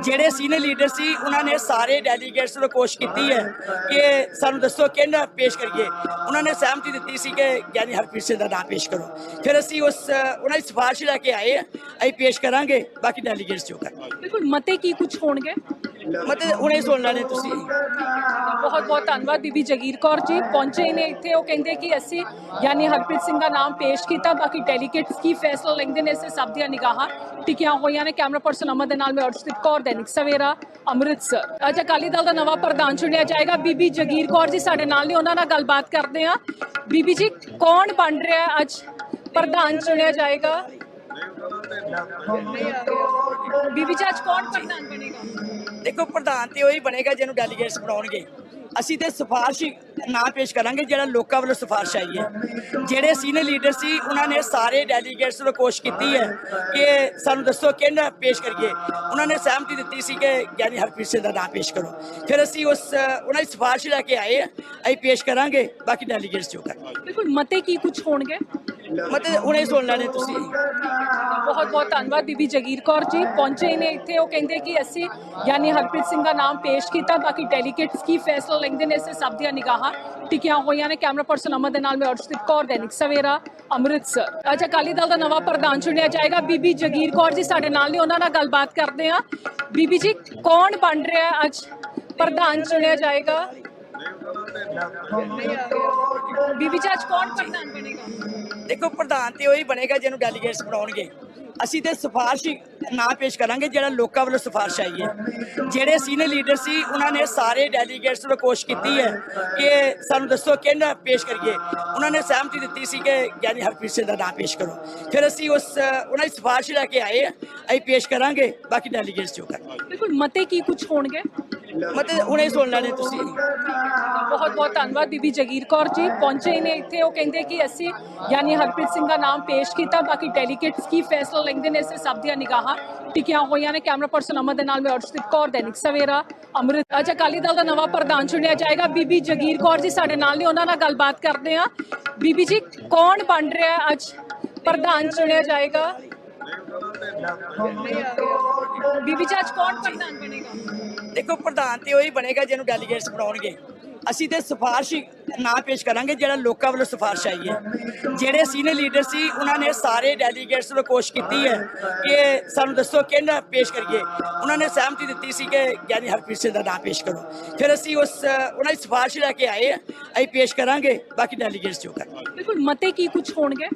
ਜਿਹੜੇ ਸੀਨੀਅਰ ਲੀਡਰ ਸੀ ਉਹਨਾਂ ਨੇ ਸਾਰੇ ਡੈਲੀਗੇਟਸ ਨੂੰ ਕੋਸ਼ਿਸ਼ ਕੀਤੀ ਹੈ ਕਿ ਸਾਨੂੰ ਦੱਸੋ ਕਿਹਨਾਂ ਪੇਸ਼ ਕਰੀਏ। ਉਹਨਾਂ ਨੇ ਸਹਿਮਤੀ ਦਿੱਤੀ ਸੀ ਕਿ ਗਿਆਨੀ ਹਰਪ੍ਰੀਤ ਸਿੰਘ ਦਾ ਨਾਮ ਪੇਸ਼ ਕਰੋ। ਫਿਰ ਅਸੀਂ ਉਸ ਉਹਨਾਂ ਦੀ ਸਿਫਾਰਿਸ਼ ਲੈ ਕੇ ਆਏ। ਅਸੀਂ ਪੇਸ਼ ਕਰਾਂਗੇ ਬਾਕੀ ਡੈਲੀਗੇਟਸ ਜੋ ਕਰਨਗੇ। ਬਿਲਕੁਲ ਮਤੇ ਕੀ ਕੁਝ ਹੋਣਗੇ? ਮਤਲਬ ਹੁਣੇ ਸੁਣ ਲੈਣੇ ਤੁਸੀਂ। ਬਹੁਤ ਬਹੁਤ ਧੰਨਵਾਦ ਬੀਬੀ ਜਗੀਰ ਕੌਰ ਜੀ। ਪਹੁੰਚੇ ਨੇ ਇੱਥੇ। ਉਹ ਕਹਿੰਦੇ ਕਿ ਅਸੀਂ ਯਾਨੀ ਹਰਪ੍ਰੀਤ ਸਿੰਘ ਦਾ ਨਾਮ ਪੇਸ਼ ਕੀਤਾ। ਬਾਕੀ ਡੈਲੀਗੇਟਸ ਕੀ ਫੈਸਲਾ ਲੈਂਦੇ ਨੇ ਸਭ ਦੀਆਂ ਨਿਗਾਹਾਂ ਟਿਕੀਆਂ ਹੋਈਆਂ ਨੇ। ਕੈਮਰਾ ਪਰਸਨ ਅਮਰ ਦੇ ਨਾਲ ਮੈਂ ਅਰਸ਼ਦੀਪ ਕੌਰ, ਦੈਨਿਕ ਸਵੇਰਾ, ਅੰਮ੍ਰਿਤਸਰ। ਅੱਜ ਅਕਾਲੀ ਦਲ ਦਾ ਨਵਾਂ ਪ੍ਰਧਾਨ ਚੁਣਿਆ ਜਾਏਗਾ। ਬੀਬੀ ਜਗੀਰ ਕੌਰ ਜੀ ਸਾਡੇ ਨਾਲ ਨੇ, ਉਹਨਾਂ ਨਾਲ ਗੱਲਬਾਤ ਕਰਦੇ ਹਾਂ। ਬੀਬੀ ਜੀ, ਕੌਣ ਬਣ ਰਿਹਾ ਅੱਜ ਪ੍ਰਧਾਨ ਚੁਣਿਆ ਜਾਏਗਾ? ਬੀਬੀ ਜੀ, ਅੱਜ ਕੌਣ ਪ੍ਰਧਾਨ ਬਣੇਗਾ? ਦੇਖੋ, ਪ੍ਰਧਾਨ ਤੇ ਉਹੀ ਬਣੇਗਾ ਜਿਹਨੂੰ ਡੈਲੀਗੇਟਸ ਬਣਾਉਣਗੇ। ਅਸੀਂ ਤੇ ਸਿਫਾਰਿਸ਼ ਹੀ ਨਾ ਪੇਸ਼ ਕਰਾਂਗੇ ਜਿਹੜਾ ਲੋਕਾਂ ਵੱਲੋਂ ਸਿਫਾਰਿਸ਼ ਆਈ ਹੈ। ਜਿਹੜੇ ਸੀਨੀਅਰ ਲੀਡਰ ਸੀ, ਉਹਨਾਂ ਨੇ ਸਾਰੇ ਡੈਲੀਗੇਟਸ ਨੂੰ ਕੋਸ਼ਿਸ਼ ਕੀਤੀ ਹੈ ਕਿ ਸਾਨੂੰ ਦੱਸੋ ਕਿਹਨਾਂ ਪੇਸ਼ ਕਰੀਏ। ਉਹਨਾਂ ਨੇ ਸਹਿਮਤੀ ਦਿੱਤੀ ਸੀ ਕਿ ਗਿਆਨੀ ਹਰਪ੍ਰੀਤ ਸਿੰਘ ਦਾ ਨਾਮ ਪੇਸ਼ ਕਰੋ। ਫਿਰ ਅਸੀਂ ਉਸ, ਉਹਨਾਂ ਦੀ ਸਿਫਾਰਿਸ਼ ਲੈ ਕੇ ਆਏ ਅਸੀਂ ਪੇਸ਼ ਕਰਾਂਗੇ, ਬਾਕੀ ਡੈਲੀਗੇਟਸ ਜੋ ਕਰਨਗੇ। ਬਿਲਕੁਲ, ਮਤੇ ਕੀ ਕੁਝ ਹੋਣਗੇ? ਮਤਲਬ ਹੁਣੇ ਸੁਣ ਲੈਣੇ ਤੁਸੀਂ। ਬਹੁਤ ਬਹੁਤ ਧੰਨਵਾਦ ਬੀਬੀ ਜਗੀਰ ਕੌਰ ਜੀ। ਪਹੁੰਚੇ ਹੀ ਨੇ ਇੱਥੇ। ਉਹ ਕਹਿੰਦੇ ਕਿ ਅਸੀਂ ਯਾਨੀ ਹਰਪ੍ਰੀਤ ਸਿੰਘ ਦਾ ਨਾਮ ਪੇਸ਼ ਕੀਤਾ, ਬਾਕੀ ਡੈਲੀਗੇਟਸ ਕੀ ਫੈਸਲਾ ਲੈਂਦੇ ਨੇ ਇਸੇ ਸਭ ਦੀਆਂ ਨਿਗਾਹਾਂ ਟਿਕੀਆਂ ਹੋਈਆਂ ਨੇ। ਕੈਮਰਾ ਪਰਸਨ ਅਮਰ ਦੇ ਨਾਲ ਮੈਂ ਅਰਸ਼ਦੀਪ ਕੌਰ, ਦੈਨਿਕ ਸਵੇਰਾ ਅੰਮ੍ਰਿਤਸਰ ਅੱਜ ਅਕਾਲੀ ਦਲ ਦਾ ਨਵਾਂ ਪ੍ਰਧਾਨ ਚੁਣਿਆ ਜਾਏਗਾ। ਬੀਬੀ ਜਗੀਰ ਕੌਰ ਜੀ ਸਾਡੇ ਨਾਲ ਨੇ। ਉਹਨਾਂ ਨਾਲ ਗੱਲਬਾਤ ਕਰਦੇ ਹਾਂ। ਬੀਬੀ ਜੀ, ਕੌਣ ਬਣ ਰਿਹਾ ਅੱਜ ਪ੍ਰਧਾਨ ਚੁਣਿਆ ਜਾਏਗਾ? ਬੀਬੀ ਜੀ ਅੱਜ ਕੌਣ ਪ੍ਰਧਾਨ ਬਣੇਗਾ? ਦੇਖੋ ਪ੍ਰਧਾਨ ਤੇ ਉਹੀ ਬਣੇਗਾ ਜਿਹਨੂੰ ਡੈਲੀਗੇਟਸ ਬਣਾਉਣਗੇ। ਅਸੀਂ ਤੇ ਸਿਫਾਰਿਸ਼ ਨਾ ਪੇਸ਼ ਕਰਾਂਗੇ ਜਿਹੜਾ ਲੋਕਾਂ ਵੱਲੋਂ ਸਿਫਾਰਿਸ਼ ਆਈ ਹੈ। ਜਿਹੜੇ ਸੀਨੀਅਰ ਲੀਡਰ ਸੀ ਉਹਨਾਂ ਨੇ ਸਾਰੇ ਡੈਲੀਗੇਟਸ ਨੂੰ ਕੋਸ਼ਿਸ਼ ਕੀਤੀ ਹੈ ਕਿ ਸਾਨੂੰ ਦੱਸੋ ਕਿਹਨਾਂ ਪੇਸ਼ ਕਰੀਏ। ਉਹਨਾਂ ਨੇ ਸਹਿਮਤੀ ਦਿੱਤੀ ਸੀ ਕਿ ਗਿਆਨੀ ਹਰਪ੍ਰੀਤ ਸਿੰਘ ਦਾ ਨਾਮ ਪੇਸ਼ ਕਰੋ। ਫਿਰ ਅਸੀਂ ਉਸ ਉਹਨਾਂ ਦੀ ਸਿਫਾਰਿਸ਼ ਲੈ ਕੇ ਆਏ। ਅਸੀਂ ਪੇਸ਼ ਕਰਾਂਗੇ ਬਾਕੀ ਡੈਲੀਗੇਟਸ ਜੋ ਕਰਨਗੇ। ਬਿਲਕੁਲ ਮਤੇ ਕੀ ਕੁਝ ਹੋਣਗੇ? ਮਤਲਬ ਹੁਣੇ ਸੁਣ ਲੈਣੇ ਤੁਸੀਂ। ਬਹੁਤ ਬਹੁਤ ਧੰਨਵਾਦ ਬੀਬੀ ਜਗੀਰ ਕੌਰ ਜੀ। ਪਹੁੰਚੇ ਨੇ ਇੱਥੇ। ਉਹ ਕਹਿੰਦੇ ਕਿ ਅਸੀਂ ਯਾਨੀ ਹਰਪ੍ਰੀਤ ਸਿੰਘ ਦਾ ਨਾਮ ਪੇਸ਼ ਕੀਤਾ। ਬਾਕੀ ਡੈਲੀਗੇਟਸ ਕੀ ਫੈਸਲਾ ਲੈਂਦੇ ਨੇ ਇਸੇ ਸਭ ਦੀਆਂ ਨਿਗਾਹਾਂ ਟਿਕੀਆਂ ਹੋਈਆਂ ਨੇ। ਕੈਮਰਾ ਪਰਸਨ ਅਮਰ ਦੇ ਨਾਲ ਮੈਂ ਅਰਸ਼ਦੀਪ ਕੌਰ, ਦੈਨਿਕ ਸਵੇਰਾ, ਅੰਮ੍ਰਿਤ ਅੱਜ ਅਕਾਲੀ ਦਲ ਦਾ ਨਵਾਂ ਪ੍ਰਧਾਨ ਚੁਣਿਆ ਜਾਏਗਾ। ਬੀਬੀ ਜਗੀਰ ਕੌਰ ਜੀ ਸਾਡੇ ਨਾਲ ਨੇ। ਉਹਨਾਂ ਨਾਲ ਗੱਲਬਾਤ ਕਰਦੇ ਹਾਂ। ਬੀਬੀ ਜੀ, ਕੌਣ ਬਣ ਰਿਹਾ ਅੱਜ ਪ੍ਰਧਾਨ ਚੁਣਿਆ ਜਾਏਗਾ? ਬੀਬੀ ਜੀ ਅੱਜ ਕੌਣ ਪ੍ਰਧਾਨ ਬਣੇਗਾ? ਦੇਖੋ ਪ੍ਰਧਾਨ ਤੇ ਉਹੀ ਬਣੇਗਾ ਜਿਹਨੂੰ ਡੈਲੀਗੇਟਸ ਬਣਾਉਣਗੇ। ਅਸੀਂ ਤੇ ਸਿਫਾਰਿਸ਼ ਨਾ ਪੇਸ਼ ਕਰਾਂਗੇ ਜਿਹੜਾ ਲੋਕਾਂ ਵੱਲੋਂ ਸਿਫਾਰਿਸ਼ ਆਈ ਹੈ। ਜਿਹੜੇ ਸੀਨੀਅਰ ਲੀਡਰ ਸੀ ਉਹਨਾਂ ਨੇ ਸਾਰੇ ਡੈਲੀਗੇਟਸ ਨੂੰ ਕੋਸ਼ਿਸ਼ ਕੀਤੀ ਹੈ ਕਿ ਸਾਨੂੰ ਦੱਸੋ ਕਿਹਨਾਂ ਪੇਸ਼ ਕਰੀਏ। ਉਹਨਾਂ ਨੇ ਸਹਿਮਤੀ ਦਿੱਤੀ ਸੀ ਕਿ ਗਿਆਨੀ ਹਰਪ੍ਰੀਤ ਸਿੰਘ ਦਾ ਨਾਮ ਪੇਸ਼ ਕਰੋ। ਫਿਰ ਅਸੀਂ ਉਸ ਉਹਨਾਂ ਦੀ ਸਿਫਾਰਿਸ਼ ਲੈ ਕੇ ਆਏ। ਅਸੀਂ ਪੇਸ਼ ਕਰਾਂਗੇ ਬਾਕੀ ਡੈਲੀਗੇਟਸ ਜੋ ਕਰਨਗੇ। ਬਿਲਕੁਲ ਮਤੇ ਕੀ ਕੁਝ ਹੋਣਗੇ?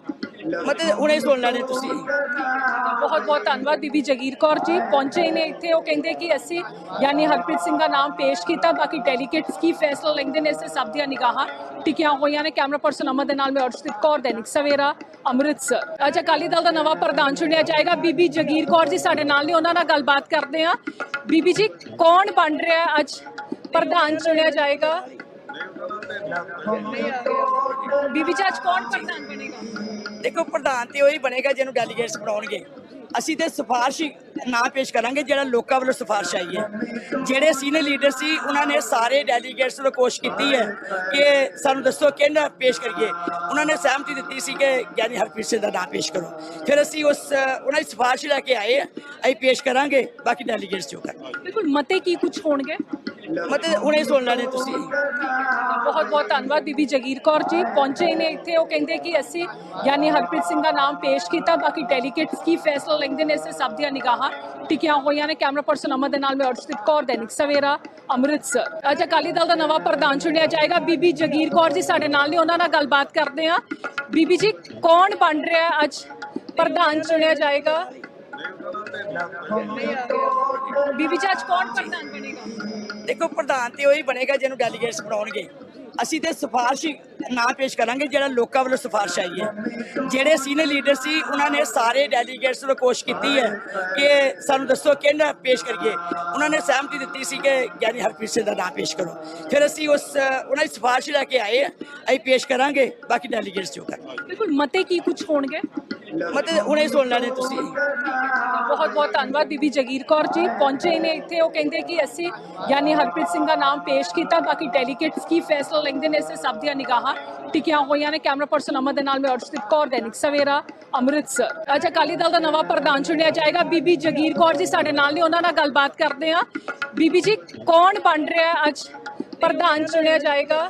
ਮਤਲਬ ਹੁਣੇ ਸੁਣ ਲੈਣੇ ਤੁਸੀਂ। ਬਹੁਤ ਬਹੁਤ ਧੰਨਵਾਦ ਬੀਬੀ ਜਗੀਰ ਕੌਰ ਜੀ, ਪਹੁੰਚੇ ਹੀ ਨੇ ਇੱਥੇ। ਉਹ ਕਹਿੰਦੇ ਕਿ ਅਸੀਂ ਯਾਨੀ ਹਰਪ੍ਰੀਤ ਸਿੰਘ ਦਾ ਨਾਮ ਪੇਸ਼ ਕੀਤਾ, ਬਾਕੀ ਡੈਲੀਗੇਟਸ ਕੀ ਫੈਸਲਾ ਲੈਂਦੇ ਨੇ ਇਸੇ ਸਭ ਦੀਆਂ ਨਿਗਾਹਾਂ ਟਿਕੀਆਂ ਹੋਈਆਂ ਨੇ। ਕੈਮਰਾ ਪਰਸਨ ਅਮਰ ਦੇ ਨਾਲ ਮੈਂ ਅਰਸ਼ਦੀਪ ਕੌਰ, ਦੈਨਿਕ ਸਵੇਰਾ ਅੰਮ੍ਰਿਤਸਰ ਅੱਜ ਅਕਾਲੀ ਦਲ ਦਾ ਨਵਾਂ ਪ੍ਰਧਾਨ ਚੁਣਿਆ ਜਾਏਗਾ। ਬੀਬੀ ਜਗੀਰ ਕੌਰ ਜੀ ਸਾਡੇ ਨਾਲ ਨੇ, ਉਹਨਾਂ ਨਾਲ ਗੱਲਬਾਤ ਕਰਦੇ ਹਾਂ। ਬੀਬੀ ਜੀ, ਕੌਣ ਬਣ ਰਿਹਾ ਅੱਜ ਪ੍ਰਧਾਨ ਚੁਣਿਆ ਜਾਏਗਾ? ਬੀਬੀ ਜੀ ਅੱਜ ਕੌਣ ਪ੍ਰਧਾਨ ਬਣੇਗਾ? ਦੇਖੋ ਪ੍ਰਧਾਨ ਤੇ ਉਹੀ ਬਣੇਗਾ ਜਿਹਨੂੰ ਡੈਲੀਗੇਟਸ ਬਣਾਉਣਗੇ। ਅਸੀਂ ਤੇ ਸਿਫਾਰਿਸ਼ ਨਾ ਪੇਸ਼ ਕਰਾਂਗੇ ਜਿਹੜਾ ਲੋਕਾਂ ਵੱਲੋਂ ਸਿਫਾਰਿਸ਼ ਆਈ ਹੈ। ਜਿਹੜੇ ਸੀਨੀਅਰ ਲੀਡਰ ਸੀ ਉਹਨਾਂ ਨੇ ਸਾਰੇ ਡੈਲੀਗੇਟਸ ਨੂੰ ਕੋਸ਼ਿਸ਼ ਕੀਤੀ ਹੈ ਕਿ ਸਾਨੂੰ ਦੱਸੋ ਕਿਹਨਾਂ ਪੇਸ਼ ਕਰੀਏ। ਉਹਨਾਂ ਨੇ ਸਹਿਮਤੀ ਦਿੱਤੀ ਸੀ ਕਿ ਗਿਆਨੀ ਹਰਪ੍ਰੀਤ ਸਿੰਘ ਦਾ ਨਾਮ ਪੇਸ਼ ਕਰੋ। ਫਿਰ ਅਸੀਂ ਉਸ ਉਹਨਾਂ ਦੀ ਸਿਫਾਰਿਸ਼ ਲੈ ਕੇ ਆਏ। ਅਸੀਂ ਪੇਸ਼ ਕਰਾਂਗੇ ਬਾਕੀ ਡੈਲੀਗੇਟਸ ਜੋ ਕਰਨ ਬਿਲਕੁਲ ਮਤੇ ਕੀ ਕੁਝ ਹੋਣਗੇ? ਮਤਲਬ ਹੁਣੇ ਸੁਣ ਲੈਣੇ ਤੁਸੀਂ। ਬਹੁਤ ਬਹੁਤ ਧੰਨਵਾਦ ਬੀਬੀ ਜਗੀਰ ਕੌਰ ਜੀ। ਪਹੁੰਚੇ ਹੀ ਨੇ ਇੱਥੇ। ਉਹ ਕਹਿੰਦੇ ਕਿ ਅਸੀਂ ਯਾਨੀ ਹਰਪ੍ਰੀਤ ਸਿੰਘ ਦਾ ਨਾਮ ਪੇਸ਼ ਕੀਤਾ। ਬਾਕੀ ਡੈਲੀਗੇਟਸ ਕੀ ਫੈਸਲਾ ਲੈਂਦੇ ਨੇ ਇਸੇ ਸਭ ਦੀਆਂ ਨਿਗਾਹਾਂ ਟਿਕੀਆਂ ਹੋਈਆਂ ਨੇ। ਕੈਮਰਾ ਪਰਸਨ ਅਮਰ ਦੇ ਨਾਲ ਮੈਂ ਅਰਸ਼ਦੀਪ ਕੌਰ, ਦੈਨਿਕ ਸਵੇਰਾ, ਅੰਮ੍ਰਿਤਸਰ। ਅੱਜ ਅਕਾਲੀ ਦਲ ਦਾ ਨਵਾਂ ਪ੍ਰਧਾਨ ਚੁਣਿਆ ਜਾਏਗਾ। ਬੀਬੀ ਜਗੀਰ ਕੌਰ ਜੀ ਸਾਡੇ ਨਾਲ ਨੇ। ਉਹਨਾਂ ਨਾਲ ਗੱਲਬਾਤ ਕਰਦੇ ਹਾਂ। ਬੀਬੀ ਜੀ, ਕੌਣ ਬਣ ਰਿਹਾ ਅੱਜ ਪ੍ਰਧਾਨ ਚੁਣਿਆ ਜਾਏਗਾ? ਬੀਬੀ ਜੀ ਅੱਜ ਕੌਣ ਪ੍ਰਧਾਨ ਬਣੇਗਾ? ਦੇਖੋ ਪ੍ਰਧਾਨ ਤੇ ਉਹੀ ਬਣੇਗਾ ਜਿਹਨੂੰ ਡੈਲੀਗੇਟਸ ਬਣਾਉਣਗੇ। ਅਸੀਂ ਤੇ ਸਿਫਾਰਿਸ਼ ਨਾ ਪੇਸ਼ ਕਰਾਂਗੇ ਜਿਹੜਾ ਲੋਕਾਂ ਵੱਲੋਂ ਸਿਫਾਰਿਸ਼ ਆਈ ਹੈ। ਜਿਹੜੇ ਸੀਨੀਅਰ ਲੀਡਰ ਸੀ ਉਹਨਾਂ ਨੇ ਸਾਰੇ ਡੈਲੀਗੇਟਸ ਨੂੰ ਕੋਸ਼ਿਸ਼ ਕੀਤੀ ਹੈ ਕਿ ਸਾਨੂੰ ਦੱਸੋ ਕਿਹਨਾਂ ਪੇਸ਼ ਕਰੀਏ। ਉਹਨਾਂ ਨੇ ਸਹਿਮਤੀ ਦਿੱਤੀ ਸੀ ਕਿ ਗਿਆਨੀ ਹਰਪ੍ਰੀਤ ਸਿੰਘ ਦਾ ਨਾਮ ਪੇਸ਼ ਕਰੋ। ਫਿਰ ਅਸੀਂ ਉਸ ਉਹਨਾਂ ਦੀ ਸਿਫਾਰਿਸ਼ ਲੈ ਕੇ ਆਏ। ਅਸੀਂ ਪੇਸ਼ ਕਰਾਂਗੇ ਬਾਕੀ ਡੈਲੀਗੇਟਸ ਜੋ ਕਰਨ ਬਿਲਕੁਲ ਮਤੇ ਕੀ ਕੁਝ ਹੋਣਗੇ? ਮਤਲਬ ਹੁਣੇ ਸੁਣ ਲੈਣੇ ਤੁਸੀਂ। ਬਹੁਤ ਬਹੁਤ ਧੰਨਵਾਦ ਬੀਬੀ ਜਗੀਰ ਕੌਰ ਜੀ ਪਹੁੰਚੇ ਨੇ ਇੱਥੇ। ਉਹ ਕਹਿੰਦੇ ਕਿ ਅਸੀਂ ਯਾਨੀ ਹਰਪ੍ਰੀਤ ਸਿੰਘ ਦਾ ਨਾਮ ਪੇਸ਼ ਕੀਤਾ ਬਾਕੀ ਡੈਲੀਗੇਟਸ ਕੀ ਫੈਸਲਾ ਲੈਂਦੇ ਨੇ ਇਸੇ ਸਭ ਦੀਆਂ ਨਿਗਾਹਾਂ ਟਿਕੀਆਂ ਹੋਈਆਂ ਨੇ ਕੈਮਰਾ ਪਰਸਨ ਅਮਰ ਦੇ ਨਾਲ ਮੈਂ ਅਰਸ਼ਦੀਪ ਕੌਰ ਦੈਨਿਕ ਸਵੇਰਾ ਅੰਮ੍ਰਿਤਸਰ ਅੱਜ ਅਕਾਲੀ ਦਲ ਦਾ ਨਵਾਂ ਪ੍ਰਧਾਨ ਚੁਣਿਆ ਜਾਏਗਾ ਬੀਬੀ ਜਗੀਰ ਕੌਰ ਜੀ ਸਾਡੇ ਨਾਲ ਨੇ ਉਹਨਾਂ ਨਾਲ ਗੱਲਬਾਤ ਕਰਦੇ ਹਾਂ ਬੀਬੀ ਜੀ ਕੌਣ ਬਣ ਰਿਹਾ ਅੱਜ ਪ੍ਰਧਾਨ ਚੁਣਿਆ ਜਾਏਗਾ